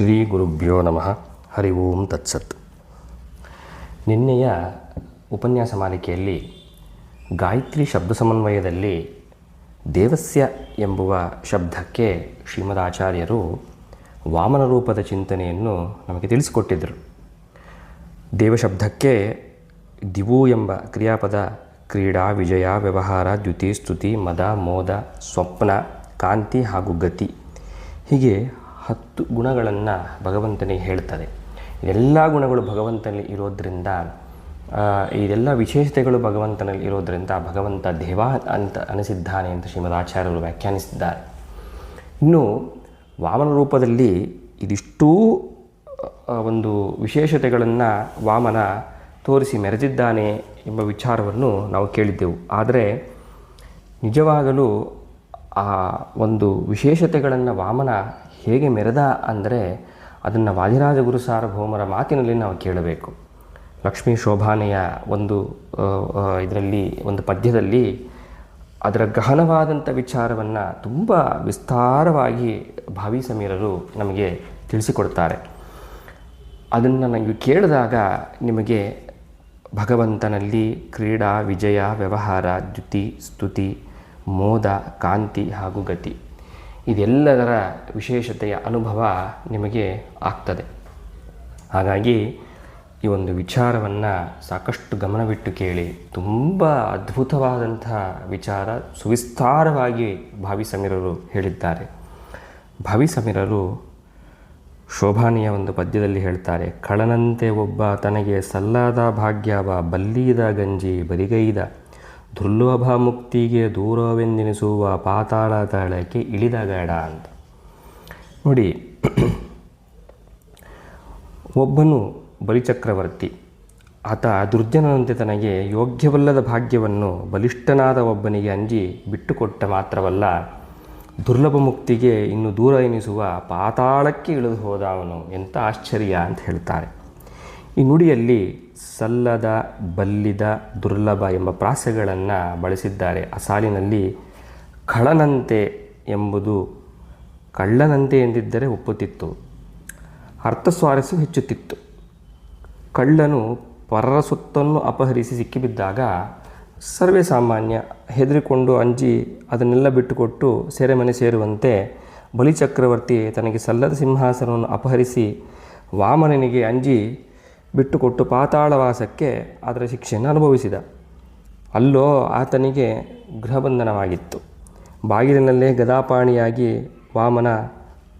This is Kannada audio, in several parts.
ಶ್ರೀ ಗುರುಭ್ಯೋ ನಮಃ. ಹರಿ ಓಂ ತತ್ಸತ್. ನಿನ್ನೆಯ ಉಪನ್ಯಾಸ ಮಾಲಿಕೆಯಲ್ಲಿ ಗಾಯತ್ರಿ ಶಬ್ದ ಸಮನ್ವಯದಲ್ಲಿ ದೇವಸ್ಯ ಎಂಬುವ ಶಬ್ದಕ್ಕೆ ಶ್ರೀಮದಾಚಾರ್ಯರು ವಾಮನ ರೂಪದ ಚಿಂತನೆಯನ್ನು ನಮಗೆ ತಿಳಿಸಿಕೊಟ್ಟಿದ್ದರು. ದೇವಶಬ್ದಕ್ಕೆ ದಿವು ಎಂಬ ಕ್ರಿಯಾಪದ ಕ್ರೀಡಾ, ವಿಜಯ, ವ್ಯವಹಾರ, ದ್ಯುತಿ, ಸ್ತುತಿ, ಮದ, ಮೋದ, ಸ್ವಪ್ನ, ಕಾಂತಿ ಹಾಗೂ ಗತಿ ಹೀಗೆ ಹತ್ತು ಗುಣಗಳನ್ನು ಭಗವಂತನಿಗೆ ಹೇಳ್ತದೆ. ಎಲ್ಲ ಗುಣಗಳು ಭಗವಂತನಲ್ಲಿ ಇರೋದರಿಂದ ಇದೆಲ್ಲ ವಿಶೇಷತೆಗಳು ಭಗವಂತನಲ್ಲಿ ಇರೋದರಿಂದ ಭಗವಂತ ದೇವ ಅಂತ ಅನಿಸಿದ್ದಾನೆ ಅಂತ ಶ್ರೀಮದ್ ಆಚಾರ್ಯರು ವ್ಯಾಖ್ಯಾನಿಸಿದ್ದಾರೆ. ಇನ್ನು ವಾಮನ ರೂಪದಲ್ಲಿ ಇದಿಷ್ಟೂ ಒಂದು ವಿಶೇಷತೆಗಳನ್ನು ವಾಮನ ತೋರಿಸಿ ಮೆರೆದಿದ್ದಾನೆ ಎಂಬ ವಿಚಾರವನ್ನು ನಾವು ಕೇಳಿದ್ದೆವು. ಆದರೆ ನಿಜವಾಗಲೂ ಆ ಒಂದು ವಿಶೇಷತೆಗಳನ್ನು ವಾಮನ ಹೇಗೆ ಮೆರೆದ ಅಂದರೆ ಅದನ್ನು ವಾದಿರಾಜ ಗುರು ಸಾರ್ವಭೌಮರ ಮಾತಿನಲ್ಲಿ ನಾವು ಕೇಳಬೇಕು. ಲಕ್ಷ್ಮೀ ಶೋಭಾನೆಯ ಒಂದು ಇದರಲ್ಲಿ, ಒಂದು ಪದ್ಯದಲ್ಲಿ ಅದರ ಗಹನವಾದಂಥ ವಿಚಾರವನ್ನು ತುಂಬ ವಿಸ್ತಾರವಾಗಿ ಭಾವಿ ಸಮೀರರು ನಮಗೆ ತಿಳಿಸಿಕೊಡ್ತಾರೆ. ಅದನ್ನು ನನಗೆ ಕೇಳಿದಾಗ ನಿಮಗೆ ಭಗವಂತನಲ್ಲಿ ಕ್ರೀಡಾ ವಿಜಯ ವ್ಯವಹಾರ ದ್ಯುತಿ ಸ್ತುತಿ ಮೋದ ಕಾಂತಿ ಹಾಗೂ ಗತಿ ಇದೆಲ್ಲದರ ವಿಶೇಷತೆಯ ಅನುಭವ ನಿಮಗೆ ಆಗ್ತದೆ. ಹಾಗಾಗಿ ಈ ಒಂದು ವಿಚಾರವನ್ನು ಸಾಕಷ್ಟು ಗಮನವಿಟ್ಟು ಕೇಳಿ ತುಂಬ ಅದ್ಭುತವಾದಂಥ ವಿಚಾರ ಸುವಿಸ್ತಾರವಾಗಿ ಭಾವಿ ಸಮೀರರು ಹೇಳಿದ್ದಾರೆ. ಭಾವಿ ಸಮೀರರು ಶೋಭಾನಿಯ ಒಂದು ಪದ್ಯದಲ್ಲಿ ಹೇಳ್ತಾರೆ, ಕಳನಂತೆ ಒಬ್ಬ ತನಗೆ ಸಲ್ಲಾದ ಭಾಗ್ಯವ ಬಲ್ಲೀದ ಗಂಜಿ ಬರಿಗೈದ. ದುರ್ಲಭ ಮುಕ್ತಿಗೆ ದೂರವೆಂದೆನಿಸುವ ಪಾತಾಳ ತಾಳಕ್ಕೆ ಇಳಿದ ಗಾಡ ಅಂತ. ನೋಡಿ, ಒಬ್ಬನು ಬಲಿಚಕ್ರವರ್ತಿ. ಆತ ದುರ್ಜನನಂತೆ ತನಗೆ ಯೋಗ್ಯವಲ್ಲದ ಭಾಗ್ಯವನ್ನು ಬಲಿಷ್ಠನಾದ ಒಬ್ಬನಿಗೆ ಅಂಜಿ ಬಿಟ್ಟುಕೊಟ್ಟ ಮಾತ್ರವಲ್ಲ ದುರ್ಲಭ ಮುಕ್ತಿಗೆ ಇನ್ನು ದೂರ ಎನಿಸುವ ಪಾತಾಳಕ್ಕೆ ಇಳಿದು ಹೋದ ಅವನು ಎಂಥ ಆಶ್ಚರ್ಯ ಅಂತ ಹೇಳ್ತಾರೆ. ಈ ನುಡಿಯಲ್ಲಿ ಸಲ್ಲದ, ಬಲ್ಲಿದ, ದುರ್ಲಭ ಎಂಬ ಪ್ರಾಸಗಳನ್ನು ಬಳಸಿದ್ದಾರೆ. ಆ ಸಾಲಿನಲ್ಲಿ ಖಳನಂತೆ ಎಂಬುದು ಕಳ್ಳನಂತೆ ಎಂದಿದ್ದರೆ ಒಪ್ಪುತ್ತಿತ್ತು. ಅರ್ಥ ಸ್ವಾರಸ್ಯ ಹೆಚ್ಚುತ್ತಿತ್ತು. ಕಳ್ಳನು ಪರರ ಸೊತ್ತನ್ನು ಅಪಹರಿಸಿ ಸಿಕ್ಕಿಬಿದ್ದಾಗ ಸರ್ವೇ ಸಾಮಾನ್ಯ ಹೆದರಿಕೊಂಡು ಅಂಜಿ ಅದನ್ನೆಲ್ಲ ಬಿಟ್ಟುಕೊಟ್ಟು ಸೆರೆಮನೆ ಸೇರುವಂತೆ ಬಲಿಚಕ್ರವರ್ತಿ ತನಗೆ ಸಲ್ಲದ ಸಿಂಹಾಸನವನ್ನು ಅಪಹರಿಸಿ ವಾಮನನಿಗೆ ಅಂಜಿ ಬಿಟ್ಟುಕೊಟ್ಟು ಪಾತಾಳವಾಸಕ್ಕೆ ಅದರ ಶಿಕ್ಷೆಯನ್ನು ಅನುಭವಿಸಿದ. ಅಲ್ಲೋ ಆತನಿಗೆ ಗೃಹಬಂಧನವಾಗಿತ್ತು. ಬಾಗಿಲಿನಲ್ಲೇ ಗದಾಪಾಣಿಯಾಗಿ ವಾಮನ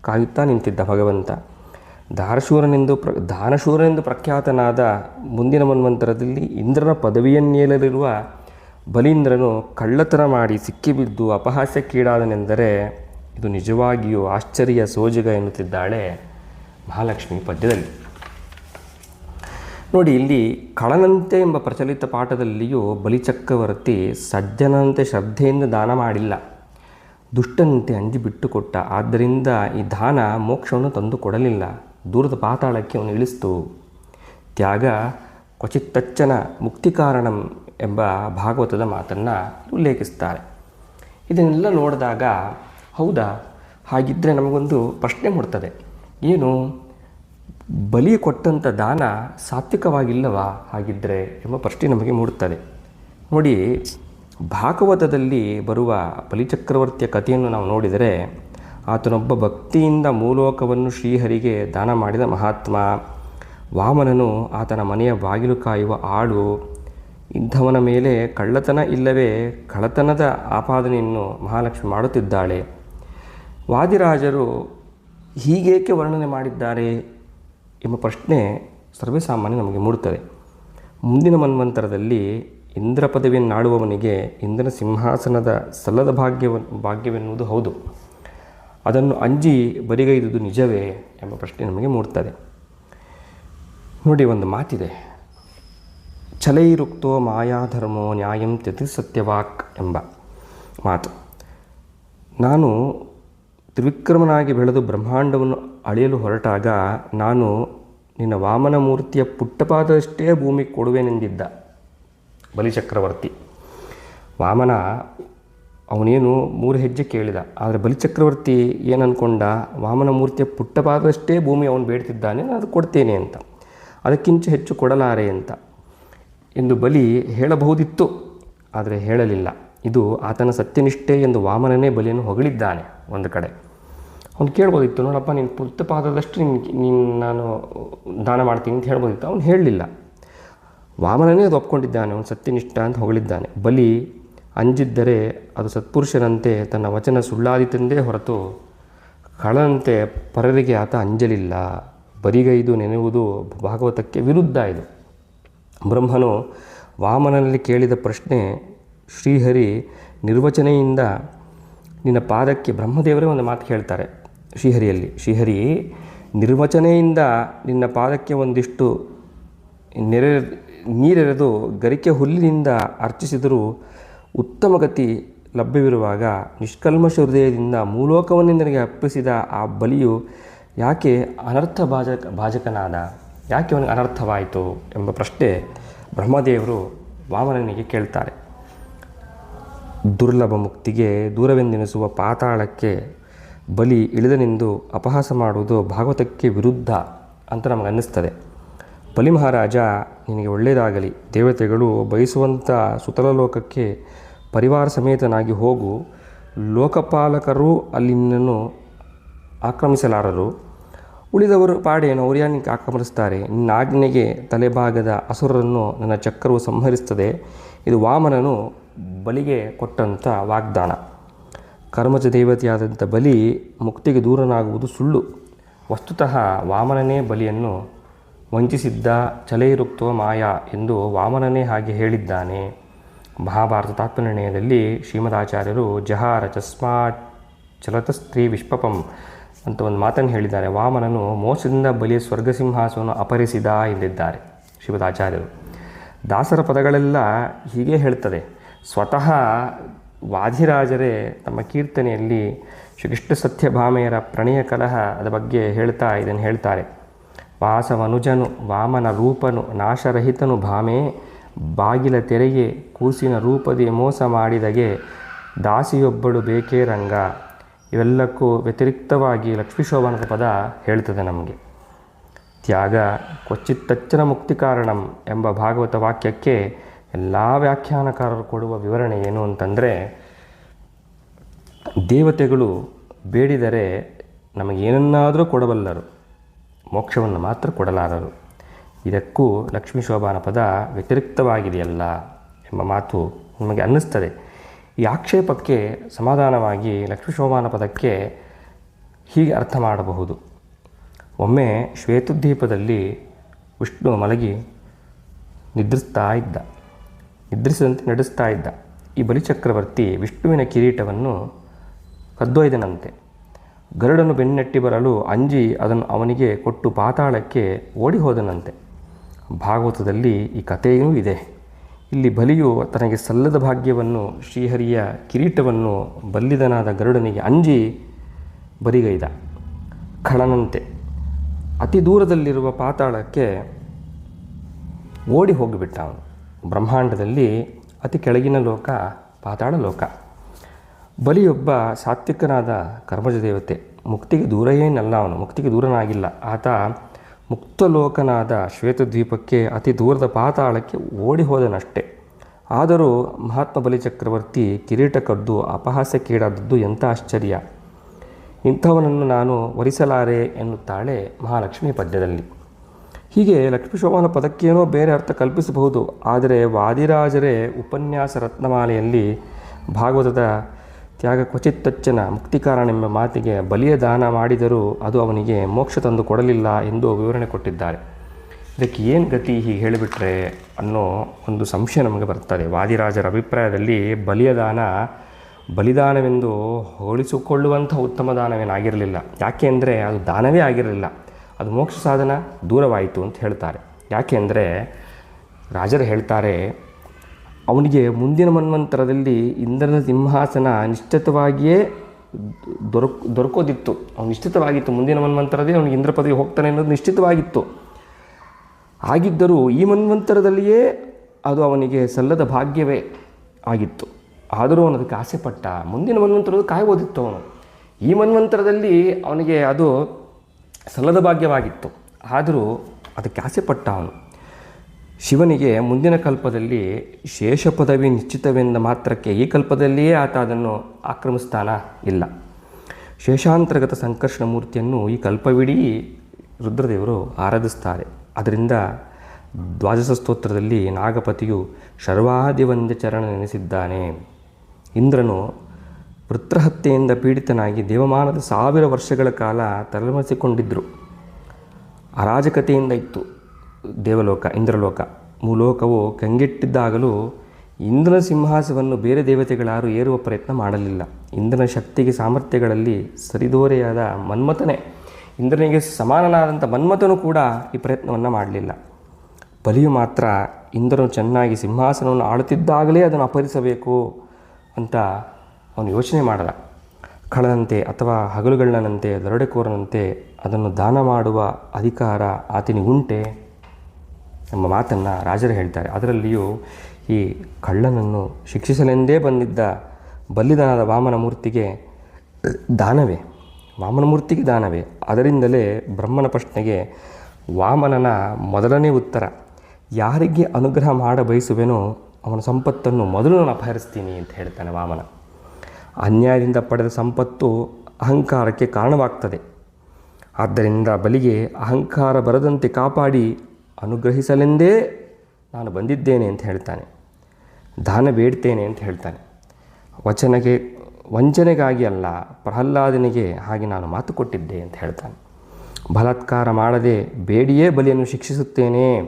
ಕಾಯುತ್ತಾ ನಿಂತಿದ್ದ ಭಗವಂತ. ದಾರಶೂರನೆಂದು ಪ್ರ ದಾನಶೂರನೆಂದು ಪ್ರಖ್ಯಾತನಾದ ಮುಂದಿನ ಮನ್ವಂತರದಲ್ಲಿ ಇಂದ್ರನ ಪದವಿಯನ್ನೇಲಲಿರುವ ಬಲೀಂದ್ರನು ಕಳ್ಳತನ ಮಾಡಿ ಸಿಕ್ಕಿಬಿದ್ದು ಅಪಹಾಸ್ಯಕ್ಕೀಡಾದನೆಂದರೆ ಇದು ನಿಜವಾಗಿಯೂ ಆಶ್ಚರ್ಯ ಸೋಜಿಗ ಎನ್ನುತ್ತಿದ್ದಾಳೆ ಮಹಾಲಕ್ಷ್ಮಿ ಪದ್ಯದಲ್ಲಿ. ನೋಡಿ, ಇಲ್ಲಿ ಕಳನಂತೆ ಎಂಬ ಪ್ರಚಲಿತ ಪಾಠದಲ್ಲಿಯೂ ಬಲಿಚಕ್ರವರ್ತಿ ಸಜ್ಜನಂತೆ ಶ್ರದ್ಧೆಯಿಂದ ದಾನ ಮಾಡಿಲ್ಲ. ದುಷ್ಟನಂತೆ ಅಂಜಿ ಬಿಟ್ಟುಕೊಟ್ಟ. ಆದ್ದರಿಂದ ಈ ದಾನ ಮೋಕ್ಷವನ್ನು ತಂದು ಕೊಡಲಿಲ್ಲ. ದೂರದ ಪಾತಾಳಕ್ಕೆ ಅವನು ಇಳಿಸ್ತು. ತ್ಯಾಗ ಕ್ವಚಿತ್ತಚ್ಚನ ಮುಕ್ತಿ ಕಾರಣಂ ಎಂಬ ಭಾಗವತದ ಮಾತನ್ನು ಉಲ್ಲೇಖಿಸ್ತಾರೆ. ಇದನ್ನೆಲ್ಲ ನೋಡಿದಾಗ, ಹೌದಾ? ಹಾಗಿದ್ದರೆ ನಮಗೊಂದು ಪ್ರಶ್ನೆ ಮೂಡ್ತದೆ. ಏನು? ಬಲಿ ಕೊಟ್ಟಂಥ ದಾನ ಸಾತ್ವಿಕವಾಗಿಲ್ಲವಾ ಹಾಗಿದ್ದರೆ ಎಂಬ ಪ್ರಶ್ನೆ ನಮಗೆ ಮೂಡುತ್ತದೆ. ನೋಡಿ, ಭಾಗವತದಲ್ಲಿ ಬರುವ ಬಲಿಚಕ್ರವರ್ತಿಯ ಕಥೆಯನ್ನು ನಾವು ನೋಡಿದರೆ, ಆತನೊಬ್ಬ ಭಕ್ತಿಯಿಂದ ಮೂಲೋಕವನ್ನು ಶ್ರೀಹರಿಗೆ ದಾನ ಮಾಡಿದ ಮಹಾತ್ಮ, ವಾಮನನು ಆತನ ಮನೆಯ ಬಾಗಿಲು ಕಾಯುವ ಆಳು, ಇಂಥವನ ಮೇಲೆ ಕಳ್ಳತನ ಇಲ್ಲವೇ ಕಳ್ಳತನದ ಆಪಾದನೆಯನ್ನು ಮಹಾಲಕ್ಷ್ಮಿ ಮಾಡುತ್ತಿದ್ದಾಳೆ. ವಾದಿರಾಜರು ಹೀಗೇಕೆ ವರ್ಣನೆ ಮಾಡಿದ್ದಾರೆ? ಎಂಬ ಪ್ರಶ್ನೆ ಸರ್ವೇಸಾಮಾನ್ಯ ನಮಗೆ ಮೂಡುತ್ತದೆ ಮುಂದಿನ ಮನ್ವಂತರದಲ್ಲಿ ಇಂದ್ರ ಪದವಿಯನ್ನಾಡುವವನಿಗೆ ಇಂದ್ರನ ಸಿಂಹಾಸನದ ಸಲ್ಲದ ಭಾಗ್ಯವ, ಭಾಗ್ಯವೆನ್ನುವುದು ಹೌದು. ಅದನ್ನು ಅಂಜಿ ಬರಿಗೈದುದು ನಿಜವೇ ಎಂಬ ಪ್ರಶ್ನೆ ನಮಗೆ ಮೂಡ್ತದೆ ನೋಡಿ, ಒಂದು ಮಾತಿದೆ. ಛಲೈರುಕ್ತೋ ಮಾಯಾಧರ್ಮೋ ನ್ಯಾಯಂ ತ್ಯತಿ ಸತ್ಯವಾಕ್ ಎಂಬ ಮಾತು. ನಾನು ತ್ರಿವಿಕ್ರಮನಾಗಿ ಬೆಳೆದು ಬ್ರಹ್ಮಾಂಡವನ್ನು ಅಳೆಯಲು ಹೊರಟಾಗ, ನಾನು ನಿನ್ನ ವಾಮನ ಮೂರ್ತಿಯ ಪುಟ್ಟಪಾದಷ್ಟೇ ಭೂಮಿ ಕೊಡುವೆನೆಂದಿದ್ದ ಬಲಿಚಕ್ರವರ್ತಿ ವಾಮನ ಅವನೇನು ಮೂರು ಹೆಜ್ಜೆ ಕೇಳಿದ. ಆದರೆ ಬಲಿಚಕ್ರವರ್ತಿ ಏನು ಅಂದ್ಕೊಂಡ ವಾಮನ ಮೂರ್ತಿಯ ಪುಟ್ಟಪಾದಷ್ಟೇ ಭೂಮಿ ಅವನು ಬೇಡ್ತಿದ್ದಾನೆ ಅದು ಕೊಡ್ತೇನೆ ಅಂತ. ಅದಕ್ಕಿಂತ ಹೆಚ್ಚು ಕೊಡಲಾರೆ ಅಂತ. ಎಂದು ಬಲಿ ಹೇಳಬಹುದಿತ್ತು, ಆದರೆ ಹೇಳಲಿಲ್ಲ. ಇದು ಆತನ ಸತ್ಯನಿಷ್ಠೆ ಎಂದು ವಾಮನನೇ ಬಲಿಯನ್ನು ಹೊಗಳಿದ್ದಾನೆ ಒಂದು ಕಡೆ. ಅವ್ನು ಕೇಳ್ಬೋದಿತ್ತು, ನೋಡಪ್ಪ ನೀನು ಪುಟ್ಟಪಾದದಷ್ಟು ನಿನ್ಗೆ ನೀನು ನಾನು ದಾನ ಮಾಡ್ತೀನಿ ಅಂತ ಹೇಳ್ಬೋದಿತ್ತು. ಅವನು ಹೇಳಲಿಲ್ಲ. ವಾಮನನೇ ಅದು ಒಪ್ಕೊಂಡಿದ್ದಾನೆ, ಅವನು ಸತ್ಯನಿಷ್ಠ ಅಂತ ಹೊಗಳಿದ್ದಾನೆ. ಬಲಿ ಅಂಜಿದ್ದರೆ ಅದು ಸತ್ಪುರುಷನಂತೆ ತನ್ನ ವಚನ ಸುಳ್ಳಾದಿತೆಂದೇ ಹೊರತು ಕಳನಂತೆ ಪರರಿಗೆ ಆತ ಅಂಜಲಿಲ್ಲ. ಬರಿಗೈದು ನೆನೆಯುವುದು ಭಾಗವತಕ್ಕೆ ವಿರುದ್ಧ ಇದು. ಬ್ರಹ್ಮನು ವಾಮನಲ್ಲಿ ಕೇಳಿದ ಪ್ರಶ್ನೆ, ಶ್ರೀಹರಿ ನಿರ್ವಚನೆಯಿಂದ ನಿನ್ನ ಪಾದಕ್ಕೆ ಬ್ರಹ್ಮದೇವರೇ ಒಂದು ಮಾತು ಹೇಳ್ತಾರೆ. ಶ್ರೀಹರಿಯಲ್ಲಿ, ಶ್ರೀಹರಿ, ನಿರ್ವಚನೆಯಿಂದ ನಿನ್ನ ಪಾದಕ್ಕೆ ಒಂದಿಷ್ಟು ನೆರೆ, ನೀರೆರೆದು ಗರಿಕೆ ಹುಲ್ಲಿನಿಂದ ಅರ್ಚಿಸಿದರೂ ಉತ್ತಮ ಗತಿ ಲಭ್ಯವಿರುವಾಗ ನಿಷ್ಕಲ್ಮಶ ಹೃದಯದಿಂದ ಮೂಲೋಕವನ್ನೇ ನನಗೆ ಅರ್ಪಿಸಿದ ಆ ಬಲಿಯು ಯಾಕೆ ಅನರ್ಥ ಭಾಜಕ, ಭಾಜಕನಾದ? ಯಾಕೆ ಅವನಿಗೆ ಅನರ್ಥವಾಯಿತು? ಎಂಬ ಪ್ರಶ್ನೆ ಬ್ರಹ್ಮದೇವರು ವಾಮನನಿಗೆ ಕೇಳ್ತಾರೆ. ದುರ್ಲಭ ಮುಕ್ತಿಗೆ ದೂರವೆಂದೆನಿಸುವ ಪಾತಾಳಕ್ಕೆ ಬಲಿ ಇಳಿದನೆಂದು ಅಪಹಾಸ ಮಾಡುವುದು ಭಾಗವತಕ್ಕೆ ವಿರುದ್ಧ ಅಂತ ನಮಗೆ ಅನ್ನಿಸ್ತದೆ. ಬಲಿ ಮಹಾರಾಜ, ನಿನಗೆ ಒಳ್ಳೆಯದಾಗಲಿ ದೇವತೆಗಳು ಬಯಸುವಂಥ ಸುತಲ ಲೋಕಕ್ಕೆ ಪರಿವಾರ ಸಮೇತನಾಗಿ ಹೋಗು. ಲೋಕಪಾಲಕರು ಅಲ್ಲಿ ನಿನ್ನನ್ನು ಆಕ್ರಮಿಸಲಾರರು. ಉಳಿದವರು ಪಾಡೇನು ಅವರು ಯಾಕೆ ಆಕ್ರಮಿಸ್ತಾರೆ ನಿನ್ನ ಆಜ್ಞೆಗೆ ತಲೆಭಾಗದ ಅಸುರರನ್ನು ನನ್ನ ಚಕ್ರವು ಸಂಹರಿಸ್ತದೆ. ಇದು ವಾಮನನು ಬಲಿಗೆ ಕೊಟ್ಟಂಥ ವಾಗ್ದಾನ. ಕರ್ಮಜ ದೇವತೆಯಾದಂಥ ಬಲಿ ಮುಕ್ತಿಗೆ ದೂರನಾಗುವುದು ಸುಳ್ಳು. ವಸ್ತುತಃ ವಾಮನನೇ ಬಲಿಯನ್ನು ವಂಚಿಸಿದ್ದ ಚಲೈರುಕ್ತ ಮಾಯಾ ಎಂದು ವಾಮನನೇ ಹಾಗೆ ಹೇಳಿದ್ದಾನೆ. ಮಹಾಭಾರತ ತಾತ್ಪರ್ಯದಲ್ಲಿ ಶ್ರೀಮದಾಚಾರ್ಯರು ಜಹಾರ ಚಲತ ಚಲತಸ್ತ್ರೀ ವಿಶ್ವಪಂ ಅಂತ ಒಂದು ಮಾತನ್ನು ಹೇಳಿದ್ದಾರೆ. ವಾಮನನು ಮೋಸದಿಂದ ಬಲಿಯ ಸ್ವರ್ಗಸಿಂಹಾಸವನ್ನು ಅಪಹರಿಸಿದ ಎಂದಿದ್ದಾರೆ ಶ್ರೀಮದಾಚಾರ್ಯರು. ದಾಸರ ಪದಗಳೆಲ್ಲ ಹೀಗೆ ಹೇಳ್ತದೆ. ಸ್ವತಃ ವಾದಿರಾಜರೇ ತಮ್ಮ ಕೀರ್ತನೆಯಲ್ಲಿ ಶ್ರೀಕೃಷ್ಣ ಸತ್ಯಭಾಮೆಯರ ಪ್ರಣಯ ಕಲಹ ಅದರ ಬಗ್ಗೆ ಹೇಳ್ತಾ ಇದನ್ನು ಹೇಳ್ತಾರೆ. ವಾಸವನುಜನು, ವಾಮನ ರೂಪನು, ನಾಶರಹಿತನು ಭಾಮೆ, ಬಾಗಿಲ ತೆರೆಗೆ ಕೂಸಿನ ರೂಪದಿ ಮೋಸ ಮಾಡಿದಗೆ ದಾಸಿಯೊಬ್ಬಳು ಬೇಕೇ ರಂಗ. ಇವೆಲ್ಲಕ್ಕೂ ವ್ಯತಿರಿಕ್ತವಾಗಿ ಲಕ್ಷ್ಮೀಶೋಭನದ ಪದ ಹೇಳ್ತದೆ ನಮಗೆ. ತ್ಯಾಗ, ಕ್ವಚಿತ್ತಚ್ಚನ ಮುಕ್ತಿ ಕಾರಣಂ ಎಂಬ ಭಾಗವತ ವಾಕ್ಯಕ್ಕೆ ಎಲ್ಲ ವ್ಯಾಖ್ಯಾನಕಾರರು ಕೊಡುವ ವಿವರಣೆ ಏನು ಅಂತಂದರೆ, ದೇವತೆಗಳು ಬೇಡಿದರೆ ನಮಗೇನನ್ನಾದರೂ ಕೊಡಬಲ್ಲರು, ಮೋಕ್ಷವನ್ನು ಮಾತ್ರ ಕೊಡಲಾರರು. ಇದಕ್ಕೂ ಲಕ್ಷ್ಮೀ ಶೋಭಾನ ಪದ ವ್ಯತಿರಿಕ್ತವಾಗಿದೆಯಲ್ಲ ಎಂಬ ಮಾತು ನಮಗೆ ಅನ್ನಿಸ್ತದೆ. ಈ ಆಕ್ಷೇಪಕ್ಕೆ ಸಮಾಧಾನವಾಗಿ ಲಕ್ಷ್ಮೀ ಶೋಭಾನ ಪದಕ್ಕೆ ಹೀಗೆ ಅರ್ಥ ಮಾಡಬಹುದು. ಒಮ್ಮೆ ಶ್ವೇತದ್ವೀಪದಲ್ಲಿ ವಿಷ್ಣು ಮಲಗಿ ನಿದ್ರಿಸ್ತಾ ಇದ್ದ. ನಿದ್ರಿಸಿದಂತೆ ನಡೆಸ್ತಾ ಇದ್ದ ಈ ಬಲಿಚಕ್ರವರ್ತಿ ವಿಷ್ಣುವಿನ ಕಿರೀಟವನ್ನು ಕದ್ದೊಯ್ದನಂತೆ. ಗರುಡನು ಬೆನ್ನಟ್ಟಿ ಬರಲು ಅಂಜಿ ಅದನ್ನು ಅವನಿಗೆ ಕೊಟ್ಟು ಪಾತಾಳಕ್ಕೆ ಓಡಿ ಹೋದನಂತೆ ಭಾಗವತದಲ್ಲಿ ಈ ಕಥೆಯೂ ಇದೆ. ಇಲ್ಲಿ ಬಲಿಯು ತನಗೆ ಸಲ್ಲದ ಭಾಗ್ಯವನ್ನು, ಶ್ರೀಹರಿಯ ಕಿರೀಟವನ್ನು ಬಲ್ಲಿದನಾದ ಗರುಡನಿಗೆ ಅಂಜಿ ಬರಿಗೈದ. ಖಳನಂತೆ ಅತಿ ದೂರದಲ್ಲಿರುವ ಪಾತಾಳಕ್ಕೆ ಓಡಿ ಹೋಗಿಬಿಟ್ಟ ಅವನು ಬ್ರಹ್ಮಾಂಡದಲ್ಲಿ ಅತಿ ಕೆಳಗಿನ ಲೋಕ, ಪಾತಾಳ ಲೋಕ. ಬಲಿಯೊಬ್ಬ ಸಾತ್ವಿಕನಾದ ಕರ್ಮಜ ದೇವತೆ ಮುಕ್ತಿಗೆ ದೂರ ಏನಲ್ಲ ಅವನು, ಮುಕ್ತಿಗೆ ದೂರನಾಗಿಲ್ಲ. ಆತ ಮುಕ್ತಲೋಕನಾದ ಶ್ವೇತದ್ವೀಪಕ್ಕೆ ಅತಿ ದೂರದ ಪಾತಾಳಕ್ಕೆ ಓಡಿ ಹೋದನಷ್ಟೇ ಆದರೂ ಮಹಾತ್ಮ ಬಲಿ ಚಕ್ರವರ್ತಿ ಕಿರೀಟ ಕದ್ದು ಅಪಹಾಸ್ಯಕ್ಕೀಡಾದದ್ದು ಎಂಥ ಆಶ್ಚರ್ಯ. ಇಂಥವನನ್ನು ನಾನು ವರಿಸಲಾರೆ ಎನ್ನುತ್ತಾಳೆ ಮಹಾಲಕ್ಷ್ಮಿ ಪದ್ಯದಲ್ಲಿ. ಹೀಗೆ ಲಕ್ಷ್ಮೀ ಶೋಭಾನ ಪದಕ್ಕೇನೋ ಬೇರೆ ಅರ್ಥ ಕಲ್ಪಿಸಬಹುದು. ಆದರೆ ವಾದಿರಾಜರೇ ಉಪನ್ಯಾಸ ರತ್ನಮಾಲೆಯಲ್ಲಿ ಭಾಗವತದ ತ್ಯಾಗ ಕ್ವಚಿತ್ತಚ್ಚನ ಮುಕ್ತಿಕಾರನೆಂಬ ಮಾತಿಗೆ ಬಲಿಯ ದಾನ ಮಾಡಿದರೂ ಅದು ಅವನಿಗೆ ಮೋಕ್ಷ ತಂದು ಕೊಡಲಿಲ್ಲ ಎಂದು ವಿವರಣೆ ಕೊಟ್ಟಿದ್ದಾರೆ. ಇದಕ್ಕೆ ಏನು ಗತಿ ಹೀಗೆ ಹೇಳಿಬಿಟ್ರೆ ಅನ್ನೋ ಒಂದು ಸಂಶಯ ನಮಗೆ ಬರ್ತದೆ ವಾದಿರಾಜರ ಅಭಿಪ್ರಾಯದಲ್ಲಿ ಬಲಿಯ ದಾನ ಬಲಿದಾನವೆಂದು ಹೋಲಿಸಿಕೊಳ್ಳುವಂಥ ಉತ್ತಮ ದಾನವೇನಾಗಿರಲಿಲ್ಲ. ಯಾಕೆ ಅಂದರೆ ಅದು ದಾನವೇ ಆಗಿರಲಿಲ್ಲ. ಅದು ಮೋಕ್ಷ ಸಾಧನ ದೂರವಾಯಿತು ಅಂತ ಹೇಳ್ತಾರೆ. ಯಾಕೆಂದರೆ ರಾಜರು ಹೇಳ್ತಾರೆ, ಅವನಿಗೆ ಮುಂದಿನ ಮನ್ವಂತರದಲ್ಲಿ ಇಂದ್ರನ ಸಿಂಹಾಸನ ನಿಶ್ಚಿತವಾಗಿಯೇ ದೊರಕ್, ದೊರಕೋದಿತ್ತು. ಅವನು ನಿಶ್ಚಿತವಾಗಿತ್ತು. ಮುಂದಿನ ಮನ್ವಂತರದೇ ಅವನಿಗೆ ಇಂದ್ರ ಪದವಿ ಹೋಗ್ತಾನೆ ಅನ್ನೋದು ನಿಶ್ಚಿತವಾಗಿತ್ತು. ಆಗಿದ್ದರೂ ಈ ಮನ್ವಂತರದಲ್ಲಿಯೇ ಅದು ಅವನಿಗೆ ಸಲ್ಲದ ಭಾಗ್ಯವೇ ಆಗಿತ್ತು. ಆದರೂ ಅವನು ಅದಕ್ಕೆ ಆಸೆ ಪಟ್ಟ ಮುಂದಿನ ಮನ್ವಂತರದ ಕಾಯ್ಬೋದಿತ್ತು ಅವನು. ಈ ಮನ್ವಂತರದಲ್ಲಿ ಅವನಿಗೆ ಅದು ಸಲ್ಲದ ಭಾಗ್ಯವಾಗಿತ್ತು. ಆದರೂ ಅದಕ್ಕೆ ಆಸೆಪಟ್ಟ ಅವನು. ಶಿವನಿಗೆ ಮುಂದಿನ ಕಲ್ಪದಲ್ಲಿ ಶೇಷ ಪದವಿ ನಿಶ್ಚಿತವೆಂದ ಮಾತ್ರಕ್ಕೆ ಈ ಕಲ್ಪದಲ್ಲಿಯೇ ಆತ ಅದನ್ನು ಆಕ್ರಮಿಸ್ತಾನ? ಇಲ್ಲ. ಶೇಷಾಂತರ್ಗತ ಸಂಕರ್ಷಣ ಮೂರ್ತಿಯನ್ನು ಈ ಕಲ್ಪವಿಡೀ ರುದ್ರದೇವರು ಆರಾಧಿಸ್ತಾರೆ. ಅದರಿಂದ ದ್ವಾದಶ ಸ್ತೋತ್ರದಲ್ಲಿ ನಾಗಪತಿಯು ಶರ್ವಾದಿವಂದ್ಯ ಚರಣ ನೆನೆಸಿದ್ದಾನೆ. ಇಂದ್ರನು ವೃತ್ರಹತ್ಯೆಯಿಂದ ಪೀಡಿತನಾಗಿ ದೇವಮಾನದ ಸಾವಿರ ವರ್ಷಗಳ ಕಾಲ ತಲೆಮರೆಸಿಕೊಂಡಿದ್ದರು ಅರಾಜಕತೆಯಿಂದ ಇತ್ತು ದೇವಲೋಕ, ಇಂದ್ರಲೋಕ. ಮೂಲೋಕವು ಕಂಗೆಟ್ಟಿದ್ದಾಗಲೂ ಇಂದ್ರನ ಸಿಂಹಾಸವನ್ನು ಬೇರೆ ದೇವತೆಗಳಾರು ಏರುವ ಪ್ರಯತ್ನ ಮಾಡಲಿಲ್ಲ. ಇಂದ್ರನ ಶಕ್ತಿಗೆ ಸಾಮರ್ಥ್ಯಗಳಲ್ಲಿ ಸರಿದೋರೆಯಾದ ಮನ್ಮಥನೇ, ಇಂದ್ರನಿಗೆ ಸಮಾನನಾದಂಥ ಮನ್ಮಥನು ಕೂಡ ಈ ಪ್ರಯತ್ನವನ್ನು ಮಾಡಲಿಲ್ಲ. ಬಲಿಯು ಮಾತ್ರ ಇಂದ್ರನು ಚೆನ್ನಾಗಿ ಸಿಂಹಾಸನವನ್ನು ಆಳುತ್ತಿದ್ದಾಗಲೇ ಅದನ್ನು ಅಪಹರಿಸಬೇಕು ಅಂತ ಅವನು ಯೋಚನೆ ಮಾಡಲ್ಲ ಕಳನಂತೆ ಅಥವಾ ಹಗಲುಗಳನಂತೆ ದರೋಡೆಕೋರನಂತೆ ಅದನ್ನು ದಾನ ಮಾಡುವ ಅಧಿಕಾರ ಆತನಿಗುಂಟೆ ಎಂಬ ಮಾತನ್ನು ರಾಜರು ಹೇಳ್ತಾರೆ. ಅದರಲ್ಲಿಯೂ ಈ ಕಳ್ಳನನ್ನು ಶಿಕ್ಷಿಸಲೆಂದೇ ಬಂದಿದ್ದ ಬಲ್ಲಿದಾನದ ವಾಮನ ಮೂರ್ತಿಗೆ ದಾನವೇ, ವಾಮನ ಮೂರ್ತಿಗೆ ದಾನವೇ. ಅದರಿಂದಲೇ ಬ್ರಹ್ಮನ ಪ್ರಶ್ನೆಗೆ ವಾಮನನ ಮೊದಲನೇ ಉತ್ತರ, ಯಾರಿಗೆ ಅನುಗ್ರಹ ಮಾಡ ಬಯಸುವೆನೋ ಅವನ ಸಂಪತ್ತನ್ನು ಮೊದಲು ನಾನು ಅಪಹರಿಸ್ತೀನಿ ಅಂತ ಹೇಳ್ತಾನೆ ವಾಮನ. ಅನ್ಯಾಯದಿಂದ ಪಡೆದ ಸಂಪತ್ತು ಅಹಂಕಾರಕ್ಕೆ ಕಾರಣವಾಗ್ತದೆ. ಆದ್ದರಿಂದ ಬಲಿಗೆ ಅಹಂಕಾರ ಬರದಂತೆ ಕಾಪಾಡಿ ಅನುಗ್ರಹಿಸಲೆಂದೇ ನಾನು ಬಂದಿದ್ದೇನೆ ಅಂತ ಹೇಳ್ತಾನೆ. ದಾನ ಬೇಡ್ತೇನೆ ಅಂತ ಹೇಳ್ತಾನೆ. ವಚನಗೆ, ವಂಚನೆಗಾಗಿ ಅಲ್ಲ, ಪ್ರಹ್ಲಾದನಿಗೆ ಹಾಗೆ ನಾನು ಮಾತು ಕೊಟ್ಟಿದ್ದೆ ಅಂತ ಹೇಳ್ತಾನೆ. ಬಲಾತ್ಕಾರ ಮಾಡದೆ ಬೇಡಿಯೇ ಬಲಿಯನ್ನು ಶಿಕ್ಷಿಸುತ್ತೇನೆ.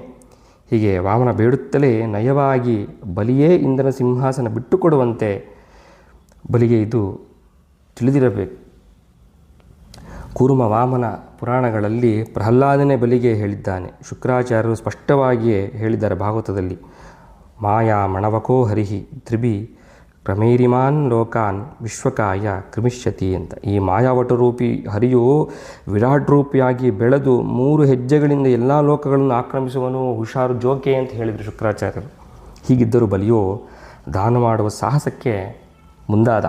ಹೀಗೆ ವಾಮನ ಬೇಡುತ್ತಲೇ ನಯವಾಗಿ ಬಲಿಯೇ ಇಂದ್ರನ ಸಿಂಹಾಸನ ಬಿಟ್ಟುಕೊಡುವಂತೆ ಬಲಿಗೆ ಇದು ತಿಳಿದಿರಬೇಕು. ಕುರುಮ ವಾಮನ ಪುರಾಣಗಳಲ್ಲಿ ಪ್ರಹ್ಲಾದನೇ ಬಲಿಗೆ ಹೇಳಿದ್ದಾನೆ. ಶುಕ್ರಾಚಾರ್ಯರು ಸ್ಪಷ್ಟವಾಗಿಯೇ ಹೇಳಿದ್ದಾರೆ ಭಾಗವತದಲ್ಲಿ. ಮಾಯಾ ಮಣವಕೋ ಹರಿಹಿ ತ್ರಿಭಿ ಕ್ರಮೇರಿಮಾನ್ ಲೋಕಾನ್ ವಿಶ್ವಕಾಯ ಕ್ರಮಿಷ್ಯತಿ ಅಂತ. ಈ ಮಾಯಾವಟರೂಪಿ ಹರಿಯು ವಿರಾಟ್ ರೂಪಿಯಾಗಿ ಬೆಳೆದು ಮೂರು ಹೆಜ್ಜೆಗಳಿಂದ ಎಲ್ಲ ಲೋಕಗಳನ್ನು ಆಕ್ರಮಿಸುವನು ಹುಷಾರು ಜೋಕೆ ಅಂತ ಹೇಳಿದರು ಶುಕ್ರಾಚಾರ್ಯರು. ಹೀಗಿದ್ದರೂ ಬಲಿಯೋ ದಾನ ಮಾಡುವ ಸಾಹಸಕ್ಕೆ ಮುಂದಾದ.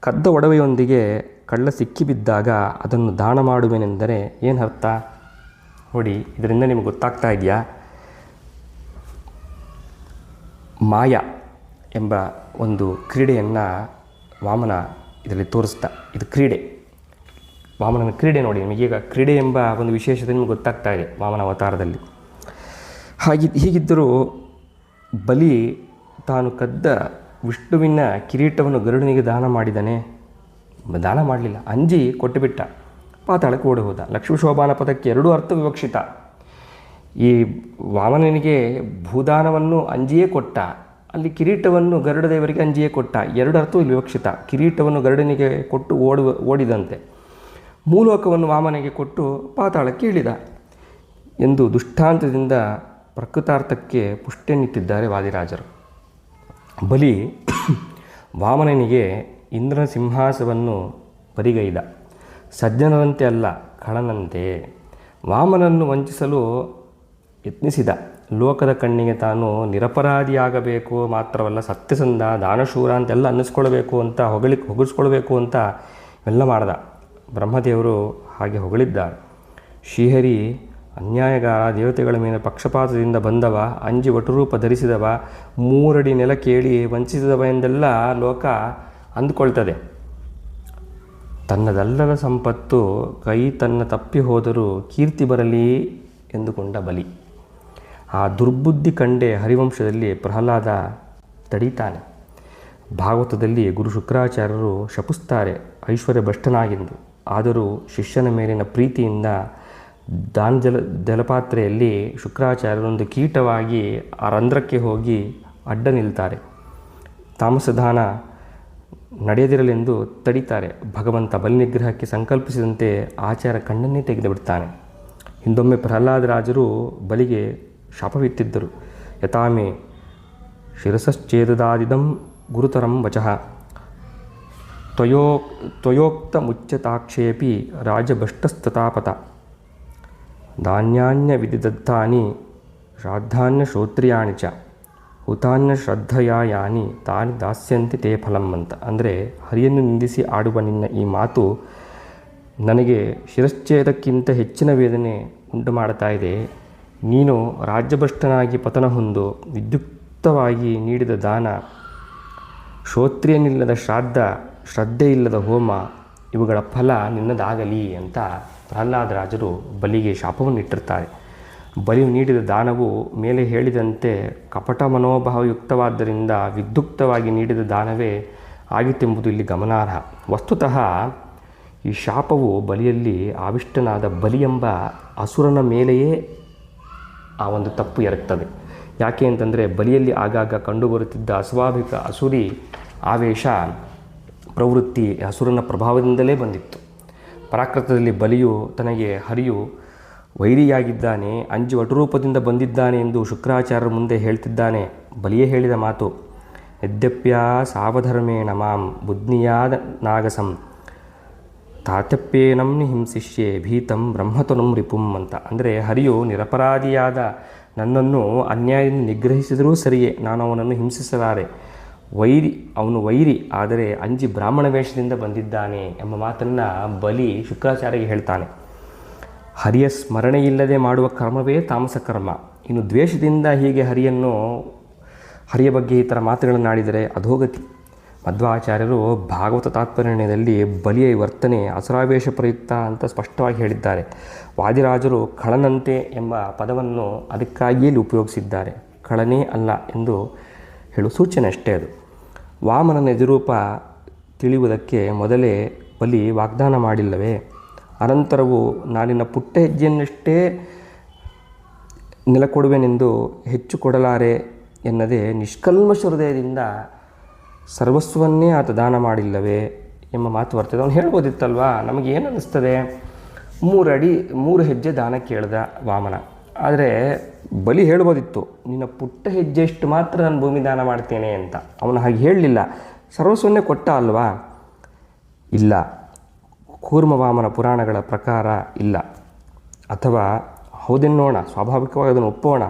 ಕದ್ದ ಒಡವೆಯೊಂದಿಗೆ ಕಳ್ಳ ಸಿಕ್ಕಿಬಿದ್ದಾಗ ಅದನ್ನು ದಾನ ಮಾಡುವೆನೆಂದರೆ ಏನು ಅರ್ಥ? ನೋಡಿ, ಇದರಿಂದ ನಿಮಗೆ ಗೊತ್ತಾಗ್ತಾ ಇದೆಯಾ? ಮಾಯ ಎಂಬ ಒಂದು ಕ್ರೀಡೆಯನ್ನು ವಾಮನ ಇದರಲ್ಲಿ ತೋರಿಸ್ತಾ, ಇದು ಕ್ರೀಡೆ. ವಾಮನನ ಕ್ರೀಡೆ ನೋಡಿ ನಿಮಗೀಗ ಕ್ರೀಡೆ ಎಂಬ ಒಂದು ವಿಶೇಷತೆ ನಿಮಗೆ ಗೊತ್ತಾಗ್ತಾ ಇದೆ ವಾಮನ ಅವತಾರದಲ್ಲಿ. ಹಾಗೆ ಹೀಗಿದ್ದರೂ ಬಲಿ ತಾನು ಕದ್ದ ವಿಷ್ಣುವಿನ ಕಿರೀಟವನ್ನು ಗರುಡನಿಗೆ ದಾನ ಮಾಡಿದನೆ. ದಾನ ಮಾಡಲಿಲ್ಲ. ಅಂಜಿ ಕೊಟ್ಟುಬಿಟ್ಟ. ಪಾತಾಳಕ್ಕೆ ಓಡಿ ಹೋದ. ಲಕ್ಷ್ಮೀ ಶೋಭಾನ ಪದಕ್ಕೆ ಎರಡೂ ಅರ್ಥ ವಿವಕ್ಷಿತ. ಈ ವಾಮನನಿಗೆ ಭೂದಾನವನ್ನು ಅಂಜಿಯೇ ಕೊಟ್ಟ. ಅಲ್ಲಿ ಕಿರೀಟವನ್ನು ಗರುಡ ದೇವರಿಗೆ ಅಂಜಿಯೇ ಕೊಟ್ಟ. ಎರಡು ಅರ್ಥವೂ ಇಲ್ಲಿ ವಿವಕ್ಷಿತ. ಕಿರೀಟವನ್ನು ಗರುಡನಿಗೆ ಕೊಟ್ಟು ಓಡುವ, ಓಡಿದಂತೆ. ಮೂಲೋಕವನ್ನು ವಾಮನಿಗೆ ಕೊಟ್ಟು ಪಾತಾಳಕ್ಕೆ ಇಳಿದ. ಎಂದು ದುಷ್ಟಾಂತದಿಂದ ಪ್ರಕೃತಾರ್ಥಕ್ಕೆ ಪುಷ್ಟಿಯನ್ನಿಟ್ಟಿದ್ದಾರೆ ವಾದಿರಾಜರು. ಬಲಿ ವಾಮನನಿಗೆ ಇಂದ್ರನ ಸಿಂಹಾಸವನ್ನು ಪರಿಗೈದ ಸಜ್ಜನರಂತೆ ಅಲ್ಲ ಖಳನಂತೆ ವಾಮನನ್ನು ವಂಚಿಸಲು ಯತ್ನಿಸಿದ. ಲೋಕದ ಕಣ್ಣಿಗೆ ತಾನು ನಿರಪರಾಧಿಯಾಗಬೇಕು, ಮಾತ್ರವಲ್ಲ ಸತ್ಯಸಂಧ, ದಾನಶೂರ ಅಂತೆಲ್ಲ ಅನ್ನಿಸ್ಕೊಳ್ಬೇಕು ಅಂತ, ಹೊಗಳಿ ಹೊಗಳಿಸ್ಕೊಳ್ಬೇಕು ಅಂತ ಎಲ್ಲ ಮಾಡ್ದ. ಬ್ರಹ್ಮದೇವರು ಹಾಗೆ ಹೊಗಳಿದ್ದಾರೆ. ಶ್ರೀಹರಿ ಅನ್ಯಾಯಗಾರ ದೇವತೆಗಳ ಮೇಲೆ ಪಕ್ಷಪಾತದಿಂದ ಬಂದವ, ಅಂಜಿ ವಟುರೂಪ ಧರಿಸಿದವ, ಮೂರಡಿ ನೆಲ ಕೇಳಿ ವಂಚಿಸಿದವ ಎಂದೆಲ್ಲ ಲೋಕ ಅಂದುಕೊಳ್ತದೆ. ತನ್ನದಲ್ಲದ ಸಂಪತ್ತು ಕೈ ತನ್ನ ತಪ್ಪಿ ಹೋದರೂ ಕೀರ್ತಿ ಬರಲಿ ಎಂದುಕೊಂಡ ಬಲಿ. ಆ ದುರ್ಬುದ್ಧಿ ಕಂಡೆ ಹರಿವಂಶದಲ್ಲಿ ಪ್ರಹ್ಲಾದ ತಡೀತಾನೆ. ಭಾಗವತದಲ್ಲಿ ಗುರು ಶುಕ್ರಾಚಾರ್ಯರು ಶಪಿಸ್ತಾರೆ ಐಶ್ವರ್ಯ ಭ್ರಷ್ಟನಾಗೆಂದು ಆದರೂ ಶಿಷ್ಯನ ಮೇಲಿನ ಪ್ರೀತಿಯಿಂದ ದಾನ ಜಲ, ಜಲಪಾತ್ರೆಯಲ್ಲಿ ಶುಕ್ರಾಚಾರ್ಯರೊಂದು ಕೀಟವಾಗಿ ಆ ರಂಧ್ರಕ್ಕೆ ಹೋಗಿ ಅಡ್ಡ ನಿಲ್ತಾರೆ. ತಾಮಸದಾನ ನಡೆಯದಿರಲೆಂದು ತಡಿತಾರೆ. ಭಗವಂತ ಬಲಿನಿಗ್ರಹಕ್ಕೆ ಸಂಕಲ್ಪಿಸಿದಂತೆ ಆಚಾರ ಕಣ್ಣನ್ನೇ ತೆಗೆದು ಬಿಡ್ತಾನೆ. ಹಿಂದೊಮ್ಮೆ ಪ್ರಹ್ಲಾದರಾಜರು ಬಲಿಗೆ ಶಾಪವಿತ್ತಿದ್ದರು. ಯಥಾಮೆ ಶಿರಸಶ್ಚೇದದಾದಿದಂ ಗುರುತರಂ ವಚಃ. ತ್ವಯೋ ತ್ವಯೋಕ್ತ ಮುಚ್ಚತಾಕ್ಷೇಪಿ ರಾಜಭಷ್ಟಸ್ತತಾಪತ ಧಾನ್ಯಾನ್ಯ ವಿಧಿದತ್ತಾನಿ ಶ್ರಾದ್ದಾನ್ಯ ಶ್ರೋತ್ರಿಯಾಣಿ ಚ, ಹುತಾನ್ಯ ಶ್ರದ್ಧೆಯ ಯಾನಿ ತಾನಿ ದಾಸ್ಯಂತಿ ತೇ ಫಲಂ ಅಂತ. ಅಂದರೆ ಹರಿಯನ್ನು ನಿಂದಿಸಿ ಆಡುವ ನಿನ್ನ ಈ ಮಾತು ನನಗೆ ಶಿರಶ್ಚೇದಕ್ಕಿಂತ ಹೆಚ್ಚಿನ ವೇದನೆ ಉಂಟು ಮಾಡ್ತಾ ಇದೆ. ನೀನು ರಾಜ್ಯಭ್ರಷ್ಟನಾಗಿ ಪತನ ಹೊಂದು ವಿದ್ಯುಕ್ತವಾಗಿ ನೀಡಿದ ದಾನ, ಶ್ರೋತ್ರಿಯನಿಲ್ಲದ ಶ್ರಾದ್ದ ಶ್ರದ್ಧೆ ಇಲ್ಲದ ಹೋಮ, ಇವುಗಳ ಫಲ ನಿನ್ನದಾಗಲಿ ಅಂತ ಪ್ರಹ್ಲಾದರಾಜರು ಬಲಿಗೆ ಶಾಪವನ್ನು ಇಟ್ಟಿರ್ತಾರೆ ಬಲಿ ನೀಡಿದ ದಾನವು ಮೇಲೆ ಹೇಳಿದಂತೆ ಕಪಟ ಮನೋಭಾವಯುಕ್ತವಾದ್ದರಿಂದ ವಿದ್ಯುಕ್ತವಾಗಿ ನೀಡಿದ ದಾನವೇ ಆಗಿತ್ತೆಂಬುದು ಇಲ್ಲಿ ಗಮನಾರ್ಹ. ವಸ್ತುತಃ ಈ ಶಾಪವು ಬಲಿಯಲ್ಲಿ ಆವಿಷ್ಟನಾದ ಬಲಿ ಎಂಬ ಅಸುರನ ಮೇಲೆಯೇ ಆ ಒಂದು ತಪ್ಪು ಎರಗ್ತದೆ. ಯಾಕೆ ಅಂತಂದರೆ ಬಲಿಯಲ್ಲಿ ಆಗಾಗ ಕಂಡುಬರುತ್ತಿದ್ದ ಅಸ್ವಾಭಿಕ ಅಸುರಿ ಆವೇಶ ಪ್ರವೃತ್ತಿ ಅಸುರನ ಪ್ರಭಾವದಿಂದಲೇ ಬಂದಿತ್ತು. ಪ್ರಾಕೃತದಲ್ಲಿ ಬಲಿಯು ತನಗೆ ಹರಿಯು, ವೈರಿಯಾಗಿದ್ದಾನೆ, ಅಂಜು ವಟರೂಪದಿಂದ ಬಂದಿದ್ದಾನೆ ಎಂದು ಶುಕ್ರಾಚಾರ್ಯರ ಮುಂದೆ ಹೇಳ್ತಿದ್ದಾನೆ. ಬಲಿಯೇ ಹೇಳಿದ ಮಾತು, ಯದ್ಯಪ್ಯ ಸಾವಧರ್ಮೇಣ ಮಾಂ ಬುದ್ನಿಯಾದ ನಾಗಸಂ, ತಾತ್ಯಪ್ಯೇನಂ ಹಿಂಸಿಷ್ಯೆ ಭೀತಂ ಬ್ರಹ್ಮತನುಂ ರಿಪುಂ ಅಂತ. ಅಂದರೆ ಹರಿಯು ನಿರಪರಾಧಿಯಾದ ನನ್ನನ್ನು ಅನ್ಯಾಯದಿಂದ ನಿಗ್ರಹಿಸಿದರೂ ಸರಿಯೇ, ನಾನು ಅವನನ್ನು ಹಿಂಸಿಸಲಾರೆ. ವೈರಿ, ಅವನು ವೈರಿ, ಆದರೆ ಅಂಜಿ ಬ್ರಾಹ್ಮಣ ವೇಷದಿಂದ ಬಂದಿದ್ದಾನೆ ಎಂಬ ಮಾತನ್ನು ಬಲಿ ಶುಕ್ರಾಚಾರ್ಯ ಹೇಳ್ತಾನೆ. ಹರಿಯ ಸ್ಮರಣೆ ಇಲ್ಲದೆ ಮಾಡುವ ಕರ್ಮವೇ ತಾಮಸ ಕರ್ಮ. ಇನ್ನು ದ್ವೇಷದಿಂದ ಹೀಗೆ ಹರಿಯನ್ನು, ಹರಿಯ ಬಗ್ಗೆ ಈ ಥರ ಮಾತುಗಳನ್ನು ಆಡಿದರೆ ಅಧೋಗತಿ. ಮಧ್ವಾಚಾರ್ಯರು ಭಾಗವತ ತಾತ್ಪರ್ಯದಲ್ಲಿ ಬಲಿಯ ವರ್ತನೆ ಅಸುರಾವೇಶ ಪ್ರಯುಕ್ತ ಅಂತ ಸ್ಪಷ್ಟವಾಗಿ ಹೇಳಿದ್ದಾರೆ. ವಾದಿರಾಜರು ಖಳನಂತೆ ಎಂಬ ಪದವನ್ನು ಅದಕ್ಕಾಗಿಯೇ ಇಲ್ಲಿ ಉಪಯೋಗಿಸಿದ್ದಾರೆ. ಖಳನೇ ಅಲ್ಲ ಎಂದು ಹೇಳುವ ಸೂಚನೆ ಅಷ್ಟೇ ಅದು. ವಾಮನನ ಎದುರೂಪ ತಿಳಿಯುವುದಕ್ಕೆ ಮೊದಲೇ ಬಲಿ ವಾಗ್ದಾನ ಮಾಡಿಲ್ಲವೇ? ಅನಂತರವು ನಾನಿನ ಪುಟ್ಟ ಹೆಜ್ಜೆಯನ್ನಷ್ಟೇ ನೆಲಕೊಡುವೆನೆಂದು ಹೆಚ್ಚು ಕೊಡಲಾರೆ ಎನ್ನದೆ ನಿಷ್ಕಲ್ಮಶ ಹೃದಯದಿಂದ ಸರ್ವಸ್ವನ್ನೇ ಆತ ದಾನ ಮಾಡಿಲ್ಲವೇ ಎಂಬ ಮಾತು ಬರ್ತದೆ. ಅವನು ಹೇಳ್ಬೋದಿತ್ತಲ್ವಾ? ನಮಗೆ ಏನು ಅನ್ನಿಸ್ತದೆ ಮೂರು ಅಡಿ ಮೂರು ಹೆಜ್ಜೆ ದಾನ ಕೇಳಿದ ವಾಮನ. ಆದರೆ ಬಲಿ ಹೇಳ್ಬೋದಿತ್ತು, ನಿನ್ನ ಪುಟ್ಟ ಹೆಜ್ಜೆಷ್ಟು ಮಾತ್ರ ನಾನು ಭೂಮಿ ದಾನ ಮಾಡ್ತೇನೆ ಅಂತ. ಅವನು ಹಾಗೆ ಹೇಳಲಿಲ್ಲ. ಸರ್ವಸ್ವನ್ನೇ ಕೊಟ್ಟ ಅಲ್ವಾ? ಇಲ್ಲ. ಕೂರ್ಮವಾಮನ ಪುರಾಣಗಳ ಪ್ರಕಾರ ಇಲ್ಲ. ಅಥವಾ, ಹೌದೆನ್ನೋಣ, ಸ್ವಾಭಾವಿಕವಾಗಿ ಅದನ್ನು ಒಪ್ಪೋಣ.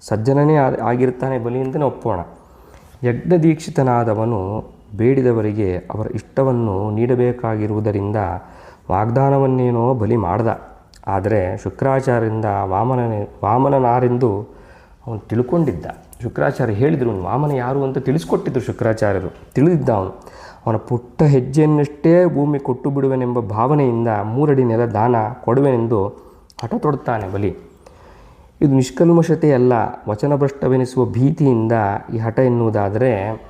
ಸಜ್ಜನನೇ ಆಗಿರ್ತಾನೆ ಬಲಿ ಅಂತಲೇ ಒಪ್ಪೋಣ. ಯಜ್ಞದೀಕ್ಷಿತನಾದವನು ಬೇಡಿದವರಿಗೆ ಅವರ ಇಷ್ಟವನ್ನು ನೀಡಬೇಕಾಗಿರುವುದರಿಂದ ವಾಗ್ದಾನವನ್ನೇನೋ ಬಲಿ ಮಾಡ್ದ. ಆದರೆ ಶುಕ್ರಾಚಾರ್ಯರಿಂದ ವಾಮನ ವಾಮನನಾರೆಂದು ಅವನು ತಿಳ್ಕೊಂಡಿದ್ದ. ಶುಕ್ರಾಚಾರ್ಯ ಹೇಳಿದರು ವಾಮನ ಯಾರು ಅಂತ ತಿಳಿಸ್ಕೊಟ್ಟಿದ್ದರು ಶುಕ್ರಾಚಾರ್ಯರು. ತಿಳಿದಿದ್ದ ಅವನು. ಅವನ ಪುಟ್ಟ ಹೆಜ್ಜೆಯನ್ನಷ್ಟೇ ಭೂಮಿ ಕೊಟ್ಟು ಬಿಡುವೆನೆಂಬ ಭಾವನೆಯಿಂದ ಮೂರಡಿ ನೆಲ ದಾನ ಕೊಡುವೆನೆಂದು ಹಠ ತೊಡುತ್ತಾನೆ ಬಲಿ. ಇದು ನಿಷ್ಕಲ್ಮಶತೆಯಲ್ಲ, ವಚನಭ್ರಷ್ಟವೆನಿಸುವ ಭೀತಿಯಿಂದ ಈ ಹಠ ಎನ್ನುವುದಾದರೆ,